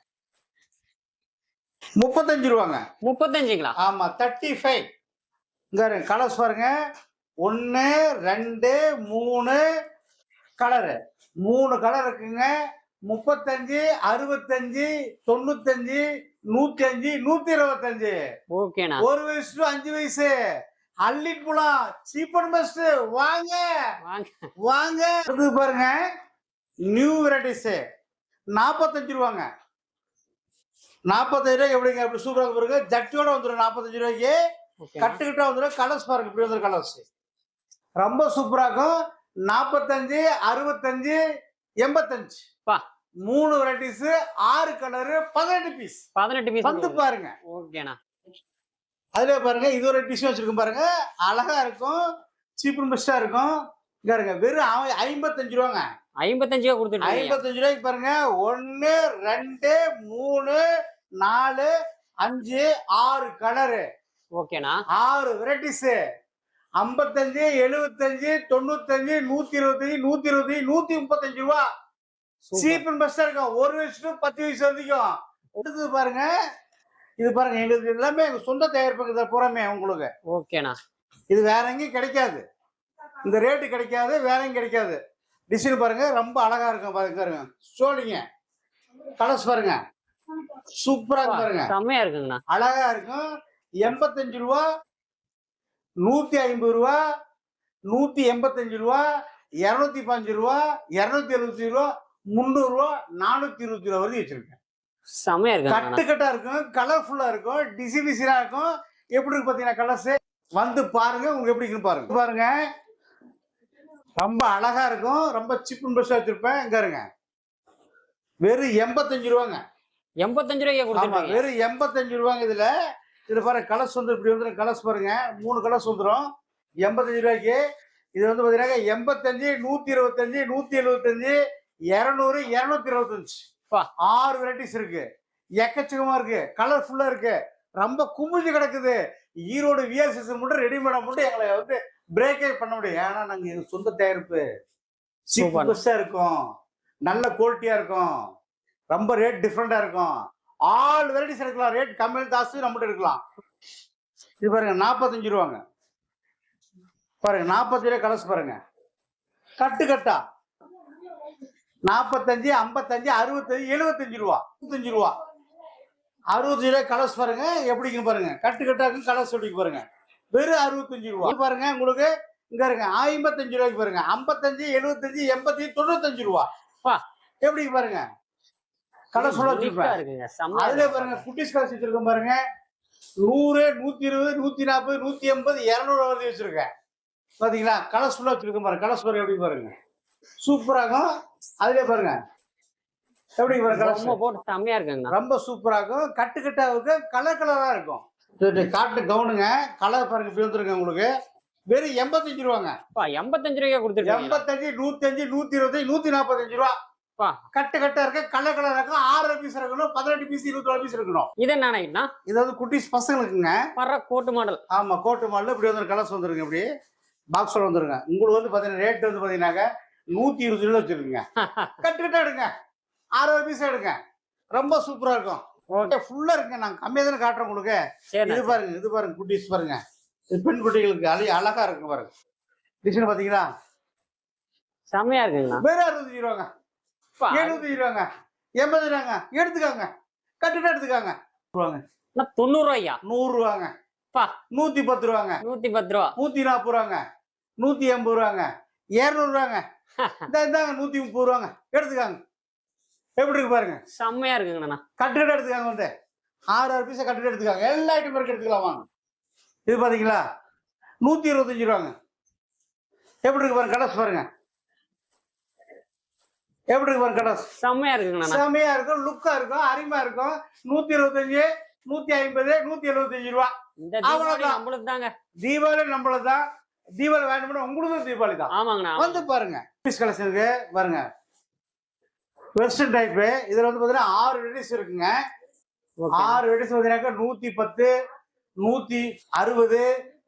Speaker 2: முப்பத்தஞ்சு ரூபாங்க.
Speaker 1: முப்பத்தஞ்சுங்களா?
Speaker 2: ஆமா தேர்ட்டி ஃபைவ் இங்க கலர்ஸ் பாருங்க. ஒன்னு ரெண்டு மூணு கலரு மூணு கலர் இருக்குங்க. முப்பத்தஞ்சு அறுபத்தஞ்சு தொண்ணூத்தஞ்சு நூத்தி அஞ்சு நூத்தி இருபத்தஞ்சு
Speaker 1: ஓகேண்ணா.
Speaker 2: ஒரு வயசு to அஞ்சு வயசு. அள்ளிட்டு போலாம் சீப் அண்ட் பெஸ்ட் வாங்க.
Speaker 1: வாங்க.
Speaker 2: வாங்க. அடுத்தது பாருங்க. நியூ வெரைட்டிஸ் நாற்பத்தஞ்சு ரூபாங்க. நாற்பத்தஞ்சு ரூபாய் எப்படிங்க? எப்படி சூப்பராக பாருங்க. ஜட்டியோட வந்துடும் நாற்பத்தஞ்சு ரூபாய்க்கு. கட்டுக்கிட்டா வந்துடும் கலர்ஸ் பாருங்க. இப்படி வந்துடும் கலர்ஸ் ரொம்ப சூப்பரா இருக்கும். நாற்பத்தஞ்சு அறுபத்தஞ்சு எண்பத்தஞ்சு.
Speaker 1: பா.
Speaker 2: மூணு வெரைட்டிஸ் ஆறு கலரு பதினெட்டு பீஸ்
Speaker 1: பதினெட்டு பீஸ்
Speaker 2: வந்து பாருங்க.
Speaker 1: ஓகேண்ணா
Speaker 2: அதுல பாருங்க இது ஒரு டிஷ்யூ வச்சிருக்கும் பாருங்க. அழகா இருக்கும். சீப் பெஸ்டா இருக்கும். இங்க பாருங்க வெறும் ஐம்பத்தஞ்சு ரூபாங்க.
Speaker 1: ஐம்பத்தஞ்சு ரூபா கொடுத்துட்டு.
Speaker 2: ஐம்பத்தஞ்சு ரூபாய்க்கு பாருங்க. ஒன்னு ரெண்டு மூணு நாலு அஞ்சு ஆறு கலரு
Speaker 1: ஓகேண்ணா
Speaker 2: ஆறு வெரைட்டிஸ் ஐம்பத்தஞ்சு எழுபத்தஞ்சு தொண்ணூத்தஞ்சு நூத்தி இருபத்தஞ்சு நூத்தி இருபத்தஞ்சு நூத்தி முப்பத்தஞ்சு ரூபா. சீப் அண்ட் பெஸ்டா இருக்கும். ஒரு வயசு பத்து வயசு வரைக்கும். அடுத்தது பாருங்க. இது பாருங்க எங்களுக்கு எல்லாமே எங்க சொந்த தயாரிப்பு இதை பூராமே உங்களுக்கு.
Speaker 1: ஓகேண்ணா.
Speaker 2: இது வேற எங்கேயும் கிடைக்காது. இந்த ரேட்டு கிடைக்காது வேற எங்கேயும் கிடைக்காது. டிசைன் பாருங்க ரொம்ப அழகா இருக்கும் பாருங்க சோழிங்க கலர்ஸ் பாருங்க. சூப்பரா பாருங்க.
Speaker 1: செம்மையா இருக்குங்கண்ணா.
Speaker 2: அழகா இருக்கும். எண்பத்தஞ்சு ரூபா. நூத்தி ஐம்பது ரூபா. நூத்தி எண்பத்தஞ்சு ரூபா. இருநூத்தி பதினஞ்சு ரூபா. இருநூத்தி எழுபத்தி ரூபா. முந்நூறு ரூபா நானூத்தி இருபத்தி ரூபா வரைக்கும் வச்சிருக்கேன்.
Speaker 1: செம்மையா இருக்குங்கண்ணா
Speaker 2: கட்டு கட்டா இருக்கும் கலர்ஃபுல்லா இருக்கும் டிசைன் டிசைனா இருக்கும். எப்படி இருக்கு பாத்தீங்கன்னா கலர்ஸ் வந்து பாருங்க உங்களுக்கு எப்படி இருக்குன்னு பாருங்க. பாருங்க. ரொம்ப அழகா இருக்கும் ரொம்ப சிப் அண்ட் பெஸ்டா வச்சிருப்பேன். இங்க இருங்க வெறும் எண்பத்தஞ்சு ரூபாங்க.
Speaker 1: எண்பத்தஞ்சு கொடுத்துருக்கீங்க
Speaker 2: வெறும் எண்பத்தஞ்சு ரூபாங்க இதுல. இதுல பாருங்க கலர்ஸ் வந்து இப்படி வந்து கலர்ஸ் பாருங்க. மூணு கலர்ஸ் வந்துடும் எண்பத்தஞ்சு ரூபாய்க்கு. இது வந்து பாத்தீங்கன்னா எண்பத்தஞ்சு நூத்தி இருபத்தஞ்சு நூத்தி எழுபத்தஞ்சு இருநூறு இருநூத்தி இருபத்தஞ்சு. ஆறு வெரைட்டிஸ் இருக்கு. எக்கச்சக்கமா இருக்கு. கலர்ஃபுல்லா இருக்கு. ரொம்ப குமிஞ்சு கிடக்குது. ஈரோடு விஎஸ்எஸ் மட்டும் ரெடிமேடா மட்டும் எங்களை வந்து பிரேக்கே பண்ண முடியும். ஏன்னா நாங்க எங்க சொந்த தயாரிப்பு.
Speaker 1: Super.
Speaker 2: சூப்பர் பெஸ்டா இருக்கும். நல்ல குவாலிட்டியா இருக்கும். ரொம்ப ரேட் டிஃப்ரெண்டா இருக்கும். ஆல் வெரைட்டிஸ் எடுக்கலாம். ரேட் கம்மியில் ஜாஸ்தி நம்மகிட்ட எடுக்கலாம். இது பாருங்க நாற்பத்தஞ்சு ரூபாங்க. பாருங்க நாற்பத்தஞ்சு ரூபாய் கலர்ஸ் பாருங்க. கட்டு கட்டா. நாற்பத்தஞ்சு ஐம்பத்தஞ்சு அறுபத்தஞ்சு எழுபத்தஞ்சு ரூபா. முப்பத்தஞ்சு ரூபா. அறுபத்தஞ்சு ரூபாய் கலர்ஸ் பாருங்க. எப்படின்னு பாருங்க. கட்டு கட்டாக்கும் கலர்ஸ் எப்படி பாருங்க. வெறும் அறுபத்தஞ்சு ரூபா. பாருங்க உங்களுக்கு இங்க இருங்க. ஐம்பத்தஞ்சு ரூபாய்க்கு பாருங்க. ஐம்பத்தஞ்சு எழுபத்தஞ்சு எண்பத்தஞ்சு தொண்ணூத்தஞ்சு ரூபா. எப்படி பாருங்க? கலர்ஸ் வச்சிருப்பேன் அதுல. பாருங்க குட்டிஸ் கலர்ஸ் வச்சிருக்கோம் பாருங்க. நூறு நூத்தி இருபது நூத்தி நாற்பது நூத்தி எண்பது இருநூறு வரைக்கும் வச்சிருக்கேன். பாத்தீங்களா? கலர்ஸ் ஃபுல்லா பாருங்க. கலர்ஸ் பாருங்க எப்படி பாருங்க. சூப்பராகும் அதுல பாருங்க. எப்படி பாருங்க
Speaker 1: போட்டு செம்மையா இருக்குங்கண்ணா
Speaker 2: ரொம்ப சூப்பராகும் கட்டு கட்டா இருக்கும் கலர் கலரா இருக்கும். காட்டு கவுனுங்க. கலர் பாருங்க இப்படி வந்துருங்க உங்களுக்கு. வெறும் எண்பத்தஞ்சு ரூபாங்க.
Speaker 1: எண்பத்தஞ்சு ரூபாய்க்கு கொடுத்துருக்கீங்க.
Speaker 2: எண்பத்தஞ்சு நூத்தஞ்சு நூத்தி இருபத்தஞ்சு நூத்தி நாற்பத்தஞ்சு ரூபா. கட்டு கட்டா இருக்கு கலர் கலர் இருக்கும். ஆறு பீஸ் இருக்கணும் பதினெட்டு பீஸ் இருபத்தி நாலு பீஸ் இருக்கணும்.
Speaker 1: இது என்ன
Speaker 2: இது வந்து குட்டிஸ் பசங்களுக்குங்க.
Speaker 1: பர்ற கோட்டு மாடல்.
Speaker 2: ஆமா கோட்டு மாடல் இப்படி வந்து கலர்ஸ் வந்துருங்க இப்படி. பாக்ஸோட வந்துருங்க. உங்களுக்கு வந்து பாத்தீங்கன்னா ரேட் வந்து பாத்தீங்கன்னாக்க நூத்தி இருபது ரூபா வச்சிருக்கீங்க. கட்டுக்கிட்டா எடுங்க. ஆறு பீஸ் எடுங்க. ரொம்ப சூப்பரா இருக்கும்.
Speaker 1: ஓகே.
Speaker 2: ஃபுல்லா இருக்குங்க. நாங்க கம்மியா தானே காட்டுறோம் உங்களுக்கு. இது பாருங்க இது பாருங்க குட்டீஸ் பாருங்க. இது பெண் குட்டிகளுக்கு அழி அழகா இருக்கு பாருங்க. டிசைன் பாத்தீங்களா?
Speaker 1: செம்மையா இருக்குங்கண்ணா
Speaker 2: வெறும் அறுபத்தஞ்சு ரூபாங்க எழுபத்தஞ்சு ரூபாங்க எண்பது ரூபாங்க எடுத்துக்காங்க. கட்டுட்டு எடுத்துக்காங்க. ரூபாங்க
Speaker 1: தொண்ணூறு ரூபாய்யா
Speaker 2: நூறு ரூபாங்க
Speaker 1: பா.
Speaker 2: நூத்தி பத்து ரூபாங்க.
Speaker 1: நூத்தி பத்து ரூபா.
Speaker 2: நூத்தி நாற்பது ரூபாங்க. நூத்தி எண்பது ரூபாங்க. இருநூறு ரூபாங்க. இந்த இந்தாங்க நூத்தி முப்பது ரூபாங்க. எடுத்துக்காங்க. எப்படி இருக்கு பாருங்க.
Speaker 1: செம்மையா இருக்குங்கண்ணா.
Speaker 2: கட்டுக்கட்டு எடுத்துக்காங்க வந்து. ஆறு ஆறு பீஸை கட்டுக்கட்டு எடுத்துக்காங்க. எல்லா ஐட்டம் இருக்கு எடுத்துக்கலாம் வாங்க. இது பாத்தீங்களா? நூத்தி இருபத்தஞ்சு ரூபாங்க. எப்படி இருக்கு பாருங்க கலர்ஸ் பாருங்க. எப்படி இருக்கு பாருங்க கலர்ஸ்
Speaker 1: செம்மையா இருக்குங்கண்ணா.
Speaker 2: செமையா இருக்கும் லுக்கா இருக்கும் அருமையா இருக்கும். நூத்தி இருபத்தஞ்சு நூத்தி ஐம்பது நூத்தி எழுபத்தஞ்சு ரூபா.
Speaker 1: நம்மளுக்கு தாங்க
Speaker 2: தீபாவளி நம்மளது தான் தீபாவளி வேணும்னா உங்களுக்கும் தீபாவளி தான்
Speaker 1: ஆமாங்கண்ணா.
Speaker 2: வந்து பாருங்க. பீஸ் கலெக்ஷனுக்கு பாருங்க. வெஸ்டர்ன் டைப்பு இதுல வந்து பாத்தீங்கன்னா ஆறு வெடிஸ் இருக்குங்க. ஆறு வெடிஸ் பார்த்தீங்கன்னாக்கா நூத்தி பத்து நூத்தி அறுபது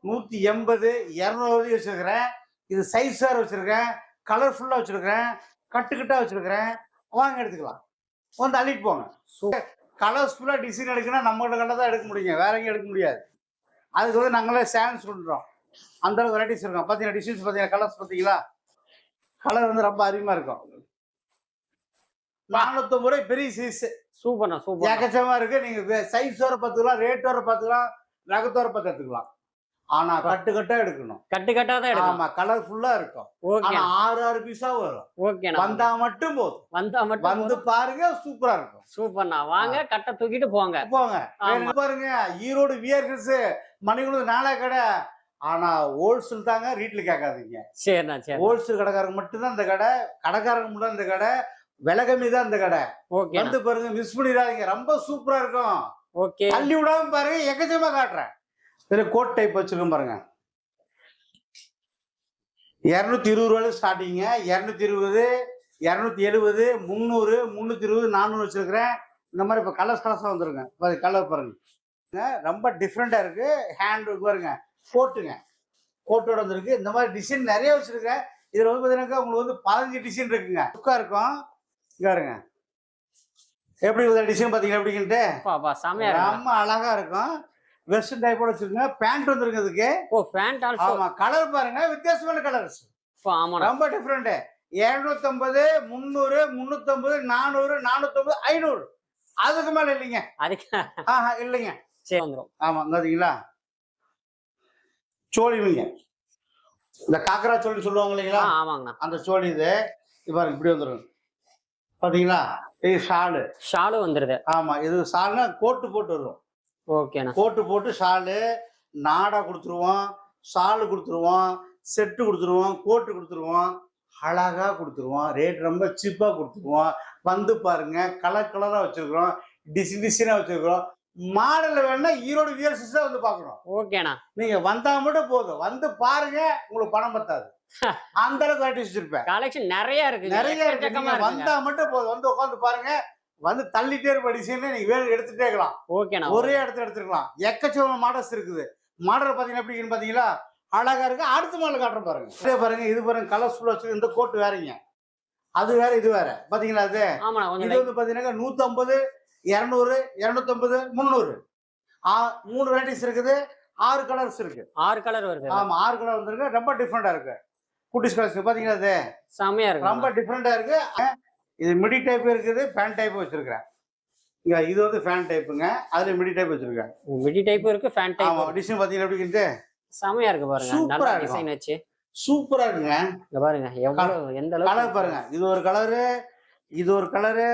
Speaker 2: நூத்தி எண்பது இரநூறு வச்சிருக்கிறேன். இது சைஸ் வேற வச்சிருக்கேன் கலர்ஃபுல்லா வச்சிருக்கிறேன். கட்டுக்கட்டா வச்சிருக்கிறேன். வாங்க எடுத்துக்கலாம். வந்து அள்ளிட்டு போங்க. கலர்ஸ்ஃபுல்லா டிசைன் எடுக்கணும்னா நம்மகிட்ட கண்ட தான் எடுக்க முடியுங்க. வேற எங்கேயும் எடுக்க முடியாது. அதுக்கு வந்து நாங்களே சான்ஸ் பண்றோம். அந்த அளவுக்கு வெரைட்டிஸ் இருக்கும். பார்த்தீங்கன்னா டிசைன்ஸ் பார்த்தீங்கன்னா கலர்ஸ் பார்த்தீங்களா கலர் வந்து ரொம்ப அருமையா இருக்கும். நானூத்தம்பது ரூபாய் பெரிய சைஸ்
Speaker 1: சூப்பர்ண்ணா சூப்பர்
Speaker 2: ஏக்கச்சமா இருக்கு. நீங்க சைஸ் வர பார்த்துக்கலாம் ரேட் வர பார்த்துக்கலாம் ரகத்தோர பார்த்து எடுத்துக்கலாம். ஆனா கட்டு கட்டா எடுக்கணும்.
Speaker 1: கட்டு கட்டா தான் எடுக்கணும்.
Speaker 2: ஆமா கலர்ஃபுல்லா இருக்கும்.
Speaker 1: ஓகே
Speaker 2: ஆனா ஆறு ஆறு பீஸா வரும்.
Speaker 1: ஓகேண்ணா
Speaker 2: வந்தா மட்டும் போதும்.
Speaker 1: வந்தா மட்டும்
Speaker 2: வந்து பாருங்க சூப்பரா இருக்கும்.
Speaker 1: சூப்பர்ண்ணா. வாங்க கட்டை தூக்கிட்டு போங்க.
Speaker 2: போங்க. பாருங்க ஈரோடு விஆர்எஸ் மணிக்குழு நாளா கடை ஆனா ஹோல்சேல் தாங்க ரீட்ல கேட்காதீங்க.
Speaker 1: சரிண்ணா சரி
Speaker 2: ஹோல்சேல் கடைக்காரங்க மட்டும்தான் இந்த கடை கடைக்காரங்க மட்டும் இந்த கடை விலை கம்மி தான் இந்த கடை.
Speaker 1: ஓகேண்ணா
Speaker 2: வந்து பாருங்க மிஸ் பண்ணிடாதீங்க. ரொம்ப சூப்பரா இருக்கும்.
Speaker 1: ஓகே
Speaker 2: தள்ளி விடாம பாருங்க எக்கச்சக்கமா காட்டுறேன். இதுல கோட் டைப் வச்சிருக்கோம் பாருங்க. இரநூத்தி இருபது ரூபாய் ஸ்டார்டிங்க இரநூத்தி இருபது இரநூத்தி எழுபது முந்நூறு முந்நூத்தி இருபது நானூறு வச்சிருக்கிறேன். இந்த மாதிரி இப்போ கலர்ஸ் கலர்ஸாக வந்துருங்க. கலர் பாருங்க. ரொம்ப டிஃப்ரெண்டா இருக்கு. ஹேண்ட் பாருங்க. கோட்டுங்க கோட்டோட வந்திருக்கு இந்த மாதிரி டிசைன் நிறைய வச்சிருக்கேன். இதுல வந்து பார்த்தீங்கன்னாக்கா உங்களுக்கு வந்து பதினஞ்சு டிசைன் இருக்குங்க. லுக்கா இருக்கும். இங்க பாருங்க. எப்படி டிசைன் பார்த்தீங்கன்னா எப்படின்ட்டு ரொம்ப அழகா இருக்கும். வெஸ்டர்ன் டைப்போட வச்சிருங்க பேண்ட் வந்துருங்க அதுக்கு
Speaker 1: ஓ பேண்ட்
Speaker 2: ஆமா கலர் பாருங்க. வித்தியாசமான கலர்ஸ்
Speaker 1: ஆமாண்ணா
Speaker 2: ரொம்ப டிஃப்ரெண்ட் இருநூத்தம்பது முந்நூறு முந்நூத்தம்பது நானூறு நானூத்தம்பது ஐநூறு. அதுக்கு மேல இல்லைங்க.
Speaker 1: அதுக்கு
Speaker 2: ஆஹா இல்லைங்க.
Speaker 1: சரி வந்துரும்.
Speaker 2: ஆமா பாத்தீங்களா? சோழிவிங்க இந்த காக்கரா சோழி சொல்லுவாங்க இல்லைங்களா?
Speaker 1: ஆமாங்கண்ணா
Speaker 2: அந்த சோழி இது. பாருங்க இப்படி வந்துரும் பாத்தீங்களா? இது ஷாலு.
Speaker 1: ஷாலு வந்துருது.
Speaker 2: ஆமா இது ஷால்னா கோட்டு போட்டு வரும்
Speaker 1: ஓகேண்ணா.
Speaker 2: கோட்டு போட்டு ஷாலு நாடா கொடுத்துருவோம் ஷாலு கொடுத்துருவோம் செட்டு கொடுத்துருவோம் கோட்டு கொடுத்துருவோம் அழகா கொடுத்துருவோம் ரேட் ரொம்ப சீப்பாக கொடுத்துருவோம். வந்து பாருங்க கலர் கலராக வச்சிருக்கிறோம் டிசைன் டிசைனாக வச்சிருக்கிறோம். மாடலில் வேணா ஈரோடு வியர்சஸ் தான் வந்து பார்க்கணும்.
Speaker 1: ஓகேண்ணா.
Speaker 2: நீங்க வந்தா மட்டும் போதும். வந்து பாருங்க உங்களுக்கு பணம் பத்தாது. அந்த அளவுக்கு வெரைட்டி வச்சிருப்பேன்
Speaker 1: கலெக்ஷன் நிறைய இருக்கு
Speaker 2: நிறைய இருக்கு வந்தா மட்டும் போதும். வந்து உட்காந்து பாருங்க. வந்து தள்ளிட்டே இருப்ப டிசைன் நீங்க வேணும் எடுத்துட்டே இருக்கலாம்.
Speaker 1: ஓகேண்ணா
Speaker 2: ஒரே இடத்துல எடுத்துக்கலாம் எக்கச்சக்கமான மாடல்ஸ் இருக்குது. மாடல் பாத்தீங்கன்னா எப்படி பாத்தீங்களா? அழகா இருக்கு. அடுத்த மாடல் காட்டுற பாருங்க. இதே பாருங்க. இது பாருங்க. கலர்ஃபுல்லா வச்சு இந்த கோட் வேறங்க. அது வேற இது வேற. பாத்தீங்களா அது? இது வந்து பாத்தீங்கன்னா நூத்தி ஐம்பது இருநூறு இருநூத்தம்பது முந்நூறு ஆ- மூணு வெரைட்டிஸ் இருக்குது ஆறு கலர்ஸ் இருக்கு.
Speaker 1: ஆறு கலர் வருது.
Speaker 2: ஆமா ஆறு கலர் வந்துருக்கு. ரொம்ப டிஃப்ரெண்டா இருக்கு. குட்டிஸ் கலர்ஸ் பாத்தீங்களா அது
Speaker 1: செமையா இருக்கு.
Speaker 2: ரொம்ப டிஃப்ரெண்டா இருக்கு. இது மிடி டைப் இருக்குது ஃபேன் டைப் வச்சிருக்கேன் இங்க இது வந்து ஃபேன் டைப்புங்க அதுல மிடி டைப் வச்சிருக்கேன்.
Speaker 1: மிடி டைப் இருக்கு ஃபேன்
Speaker 2: ஆமா
Speaker 1: டைப்
Speaker 2: டிசைன் பாத்தீங்கன்னா எப்படின்ட்டு
Speaker 1: செமையா இருக்கு பாருங்க.
Speaker 2: சூப்பரா
Speaker 1: நல்ல. டிசைன் வச்சு.
Speaker 2: சூப்பரா இருக்குங்க.
Speaker 1: இங்க பாருங்க எவ்வளவு எந்த அளவுக்கு
Speaker 2: கலர் பாருங்க. இது ஒரு கலரு இது ஒரு கலரு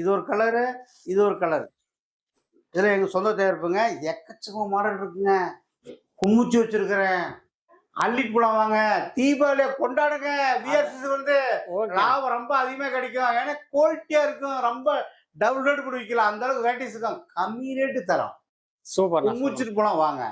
Speaker 2: இது ஒரு கலரு இது ஒரு கலர். இதுல எங்க சொந்த தயாரிப்புங்க எக்கச்சக்கமா மாடல் இருக்குங்க. கும்முச்சி வச்சிருக்கிறேன். அள்ளிட்டு போலாம் வாங்க. தீபாவளியை கொண்டாடுங்க. விஆர்சிஸ் வந்து லாபம் ரொம்ப அதிகமா கிடைக்கும். ஏன்னா குவாலிட்டியா இருக்கும். ரொம்ப டபுள் ரேட் கூட விற்கலாம். அந்த அளவுக்கு வெரைட்டிஸ் இருக்கும் கம்மி ரேட்டு தரோம்.
Speaker 1: சூப்பர்
Speaker 2: கும்முச்சிட்டு போலாம் வாங்க.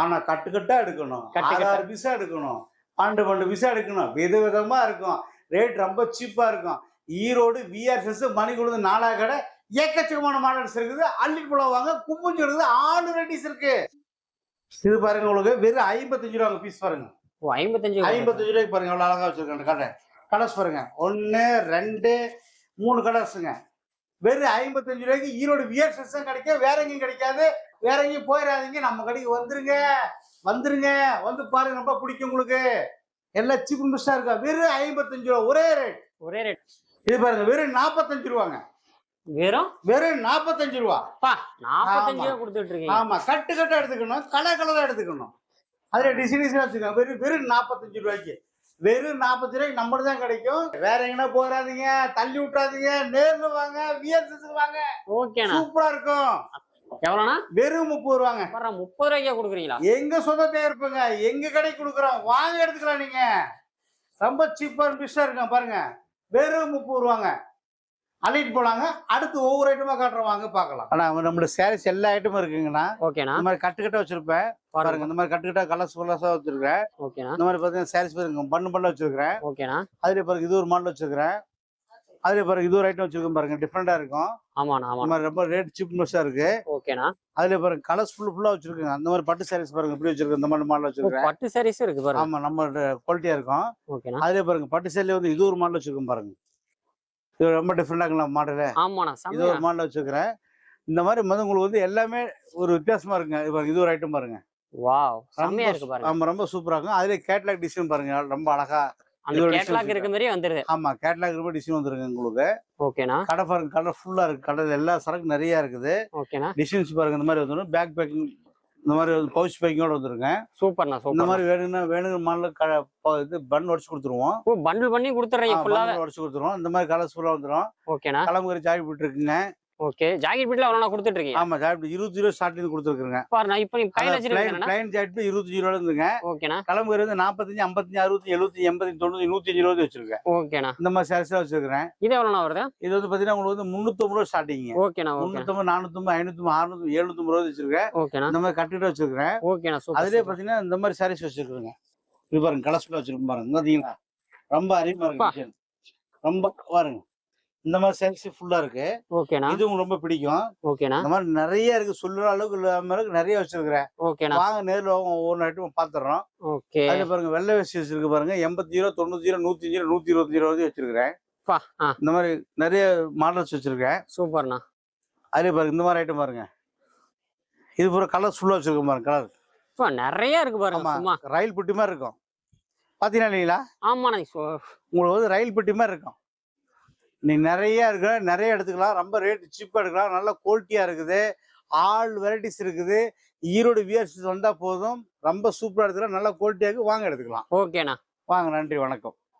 Speaker 2: ஆனா கட்டு கட்டா எடுக்கணும் ஆறு பீஸா எடுக்கணும். பன்னெண்டு பன்னெண்டு பீஸா எடுக்கணும். வித விதமா இருக்கும். ரேட் ரொம்ப சீப்பா இருக்கும். ஈரோடு விஆர்எஸ் மணிக்குழுது நாலா கடை. ஏக்கச்சக்கமான மாடல்ஸ் இருக்குது. அள்ளிட்டு போலாம் வாங்க கும்முச்சி இருக்குது. ஆறு வெரைட்டிஸ் இருக்கு. இது பாருங்க உங்களுக்கு வெறும் ஐம்பத்தஞ்சு ரூபாங்க பீஸ் பாருங்க.
Speaker 1: ஓ ஐம்பத்தஞ்சு
Speaker 2: ஐம்பத்தஞ்சு ரூபாய்க்கு பாருங்க எவ்வளவு அழகா வச்சிருக்கேன் கடை. கலர்ஸ் பாருங்க. ஒன்னு ரெண்டு மூணு கலர்ஸுங்க வெறும் ஐம்பத்தஞ்சு ரூபாய்க்கு ஈரோடு விஎஸ்எஸ் தான் கிடைக்கும் வேற எங்கேயும் கிடைக்காது. வேற எங்கேயும் போயிடாதீங்க. நம்ம கடைக்கு வந்துருங்க. வந்துருங்க. வந்து பாருங்க ரொம்ப பிடிக்கும் உங்களுக்கு. எல்லாம் சீப் பெஸ்டா இருக்கா? வெறும் ஐம்பத்தஞ்சு ரூபா. ஒரே ரேட்
Speaker 1: ஒரே ரேட்
Speaker 2: இது பாருங்க வெறும் நாற்பத்தஞ்சு ரூபாங்க.
Speaker 1: வெறும்?
Speaker 2: வெறும் நாற்பத்தஞ்சு ரூபா.
Speaker 1: பா நாற்பத்தஞ்சு. ரூபா கொடுத்துட்டு இருக்கீங்க
Speaker 2: ஆமா கட்டு கட்டா எடுத்துக்கணும் கலர் கலரா எடுத்துக்கணும். அதுல டிசைன் டிசைன் வச்சுக்கோங்க. வெறும் வெறும் நாற்பத்தஞ்சு ரூபாய்க்கு. வெறும் நாற்பத்தி ரூபாய்க்கு நம்மளுக்கு தான் கிடைக்கும். வேற எங்கன்னா போறாதீங்க தள்ளி விட்டாதீங்க நேர்ல வாங்க விஎஸ்எஸ் வாங்க.
Speaker 1: ஓகேண்ணா
Speaker 2: சூப்பரா இருக்கும்.
Speaker 1: எவ்வளோண்ணா?
Speaker 2: வெறும் முப்பது ரூபாங்க.
Speaker 1: முப்பது ரூபாய்க்கா கொடுக்குறீங்களா?
Speaker 2: எங்க சொந்த தயாரிப்புங்க எங்க கடைக்கு கொடுக்குறோம். வாங்க எடுத்துக்கலாம் நீங்க. ரொம்ப சீப்பான பீஸா இருக்கான் பாருங்க. வெறும் முப்பது ரூபாங்க. அள்ளிட்டு போலாங்க அடுத்து ஒவ்வொரு ஐட்டமா காட்டுறோம் வாங்க பார்க்கலாம். ஆனா நம்மளோட சாரீஸ் எல்லா ஐட்டமும் இருக்குங்கண்ணா.
Speaker 1: ஓகேண்ணா.
Speaker 2: இந்த மாதிரி கட்டுக்கட்டா வச்சிருப்பேன். பாருங்க. இந்த மாதிரி கட்டுக்கட்டா கலர்ஸ் கலர்ஸா வச்சிருக்கேன்
Speaker 1: ஓகேண்ணா.
Speaker 2: இந்த மாதிரி பாத்தீங்கன்னா சாரீஸ் பாருங்க பண்ணு பண்ண வச்சிருக்கேன்
Speaker 1: ஓகேண்ணா.
Speaker 2: அதுல பாருங்க இது ஒரு மாடல் வச்சிருக்கேன் அதுல பாருங்க இது ஒரு ஐட்டம் வச்சிருக்கேன் பாருங்க டிஃப்ரெண்டா இருக்கும்.
Speaker 1: ஆமாண்ணா
Speaker 2: ரொம்ப ரேட் சீப்னஸா இருக்கு.
Speaker 1: ஓகேண்ணா.
Speaker 2: அதுல பாருங்க கலர்ஸ் ஃபுல் ஃபுல்லா வச்சிருக்கேன் அந்த மாதிரி பட்டு சாரீஸ் பாருங்க இப்படி வச்சிருக்கேன் இந்த மாதிரி மாடல்
Speaker 1: ஓ,
Speaker 2: வச்சிருக்கேன்
Speaker 1: பட்டு சாரீஸும் இருக்கு பாருங்க.
Speaker 2: ஆமா நம்ம குவாலிட்டியா இருக்கும்.
Speaker 1: ஓகேண்ணா.
Speaker 2: அதுல பாருங்க பட்டு சேலையில வந்து இது ஒரு மாடல் வச்சிருக்கோம் பாருங்க. இது ரொம்ப டிஃப்ரெண்டா மாடல்
Speaker 1: ஆமாண்ணா
Speaker 2: இது ஒரு மாடல் வச்சிருக்கிறேன். இந்த மாதிரி வந்து உங்களுக்கு வந்து எல்லாமே ஒரு வித்தியாசமா இருக்குங்க. இது பாருங்க இது ஒரு ஐட்டம் பாருங்க.
Speaker 1: வாவ்
Speaker 2: ரொம்ப
Speaker 1: செம்மையா இருக்கு பாருங்க.
Speaker 2: ஆமா ரொம்ப சூப்பரா இருக்கும். அதுல கேட்லாக் டிசைன் பாருங்க ரொம்ப அழகா
Speaker 1: கேட்லாக் இருக்க மாதிரியே வந்துருது.
Speaker 2: ஆமா கேட்லாக் ரொம்ப டிசைன் வந்துருங்க உங்களுக்கு.
Speaker 1: ஓகேண்ணா.
Speaker 2: கடை பாருங்க கடை ஃபுல்லா இருக்கு. கடை எல்லா சரக்கு நிறைய இருக்குது.
Speaker 1: ஓகேண்ணா.
Speaker 2: டிசைன்ஸ் பாருங்க இந்த மாதிரி வந்துடும் பேக் பேக்கிங் இந்த மாதிரி பவுச் பேக்கிங்கோட வந்துருங்க
Speaker 1: சூப்பர்ண்ணா
Speaker 2: இந்த
Speaker 1: சூப்பர்
Speaker 2: மாதிரி வேணும்னா வேணுங்கிற மாடல் இது பன் உடச்சு கொடுத்துருவோம்.
Speaker 1: ஓ பண்டில் பண்ணி கொடுத்துட்றீங்க ஃபுல்லாவே
Speaker 2: உடச்சு கொடுத்துருவோம். இந்த மாதிரி கலர்ஸ் ஃபுல்லா வந்துடும்
Speaker 1: ஓகேண்ணா.
Speaker 2: கலமுறை ஜாக்கெட் போட்டு இருக்குங்க
Speaker 1: ஓகே. ஜாக்கெட் பீட்ல அவ்வளோ கொடுத்துட்டு இருக்கீங்க
Speaker 2: ஆமா ஜாக்கெட் இருபது ரூபா ஸ்டார்டிங் கொடுத்துருக்குங்க
Speaker 1: பாருண்ணா இப்போ வச்சிருக்கீங்க
Speaker 2: பிளைன் ஜாக்கெட் இருபத்தஞ்சு ரூபா இருந்துங்க.
Speaker 1: ஓகேண்ணா.
Speaker 2: கலமுறை வந்து நாற்பத்தஞ்சு ஐம்பத்தஞ்சு அறுபத்தி எழுபத்தி எண்பத்தி தொண்ணூத்தி நூத்தி அஞ்சு ரூபா வச்சிருக்கேன்.
Speaker 1: ஓகேண்ணா.
Speaker 2: இந்த மாதிரி சாரீஸ் வச்சிருக்கிறேன்.
Speaker 1: இது எவ்வளோண்ணா வருது?
Speaker 2: இது வந்து பாத்தீங்கன்னா உங்களுக்கு வந்து முன்னூத்தம்பது ரூபா ஸ்டார்டிங்
Speaker 1: ஓகேண்ணா ஓகே
Speaker 2: முன்னூத்தம்பது நானூத்தம்பது ஐநூத்தம்பது அறுநூத்தி எழுநூத்தம்பது ரூபா வச்சிருக்கேன்.
Speaker 1: ஓகேண்ணா.
Speaker 2: இந்த மாதிரி கட்டிட்டு வச்சிருக்கிறேன்.
Speaker 1: ஓகேண்ணா
Speaker 2: அதுலயே பாத்தீங்கன்னா இந்த மாதிரி சாரீஸ் வச்சிருக்கிறேங்க. இது பாருங்க கலர்ஸ்ல வச்சிருக்கோம் பாருங்க. பாத்தீங்களா? ரொம்ப அருமையா இருக்கு. ரொம்ப பாருங்க. இந்த மாதிரி சாரீஸ் ஃபுல்லா இருக்கு.
Speaker 1: ஓகேண்ணா.
Speaker 2: இது உங்களுக்கு ரொம்ப பிடிக்கும்.
Speaker 1: ஓகேண்ணா.
Speaker 2: இந்த மாதிரி நிறைய இருக்கு. சொல்லுற அளவுக்கு இல்லாம இருக்கு நிறைய வச்சிருக்கிறேன்.
Speaker 1: ஓகேண்ணா.
Speaker 2: வாங்க நேர்ல வாங்க ஒவ்வொரு ஐட்டம் பாத்துறோம்.
Speaker 1: ஓகே.
Speaker 2: அதுல பாருங்க வெள்ளை வேஷ்டி வச்சிருக்கு பாருங்க. எண்பத்தி ரூபா தொண்ணூத்தி ரூபா நூத்தி அஞ்சு ரூபா நூத்தி இருபத்தி ரூபா வச்சிருக்கிறேன் இந்த மாதிரி நிறைய மாடல்ஸ் வச்சிருக்கேன்.
Speaker 1: சூப்பர்ண்ணா.
Speaker 2: அதுல பாருங்க இந்த மாதிரி ஐட்டம் பாருங்க. இது பூரா கலர்ஸ் ஃபுல்லா வச்சிருக்கோம் பாருங்க கலர்
Speaker 1: நிறைய இருக்கு பாருங்க
Speaker 2: ரயில் பெட்டி மாதிரி இருக்கும். பாத்தீங்கன்னா இல்லைங்களா?
Speaker 1: ஆமாண்ணா
Speaker 2: உங்களுக்கு வந்து ரயில் பெட்டி மாதிரி இருக்கும். நீ நிறைய இருக்கு நிறைய எடுத்துக்கலாம் ரொம்ப ரேட் சீப்பா எடுக்கலாம். நல்ல குவாலிட்டியா இருக்குது. ஆல் வெரைட்டிஸ் இருக்குது. ஈரோடு வியர்ஸ் வந்தா போதும். ரொம்ப சூப்பரா எடுத்துக்கலாம். நல்ல குவாலிட்டியா இருக்கு வாங்க எடுத்துக்கலாம்.
Speaker 1: ஓகேண்ணா
Speaker 2: வாங்க நன்றி வணக்கம்.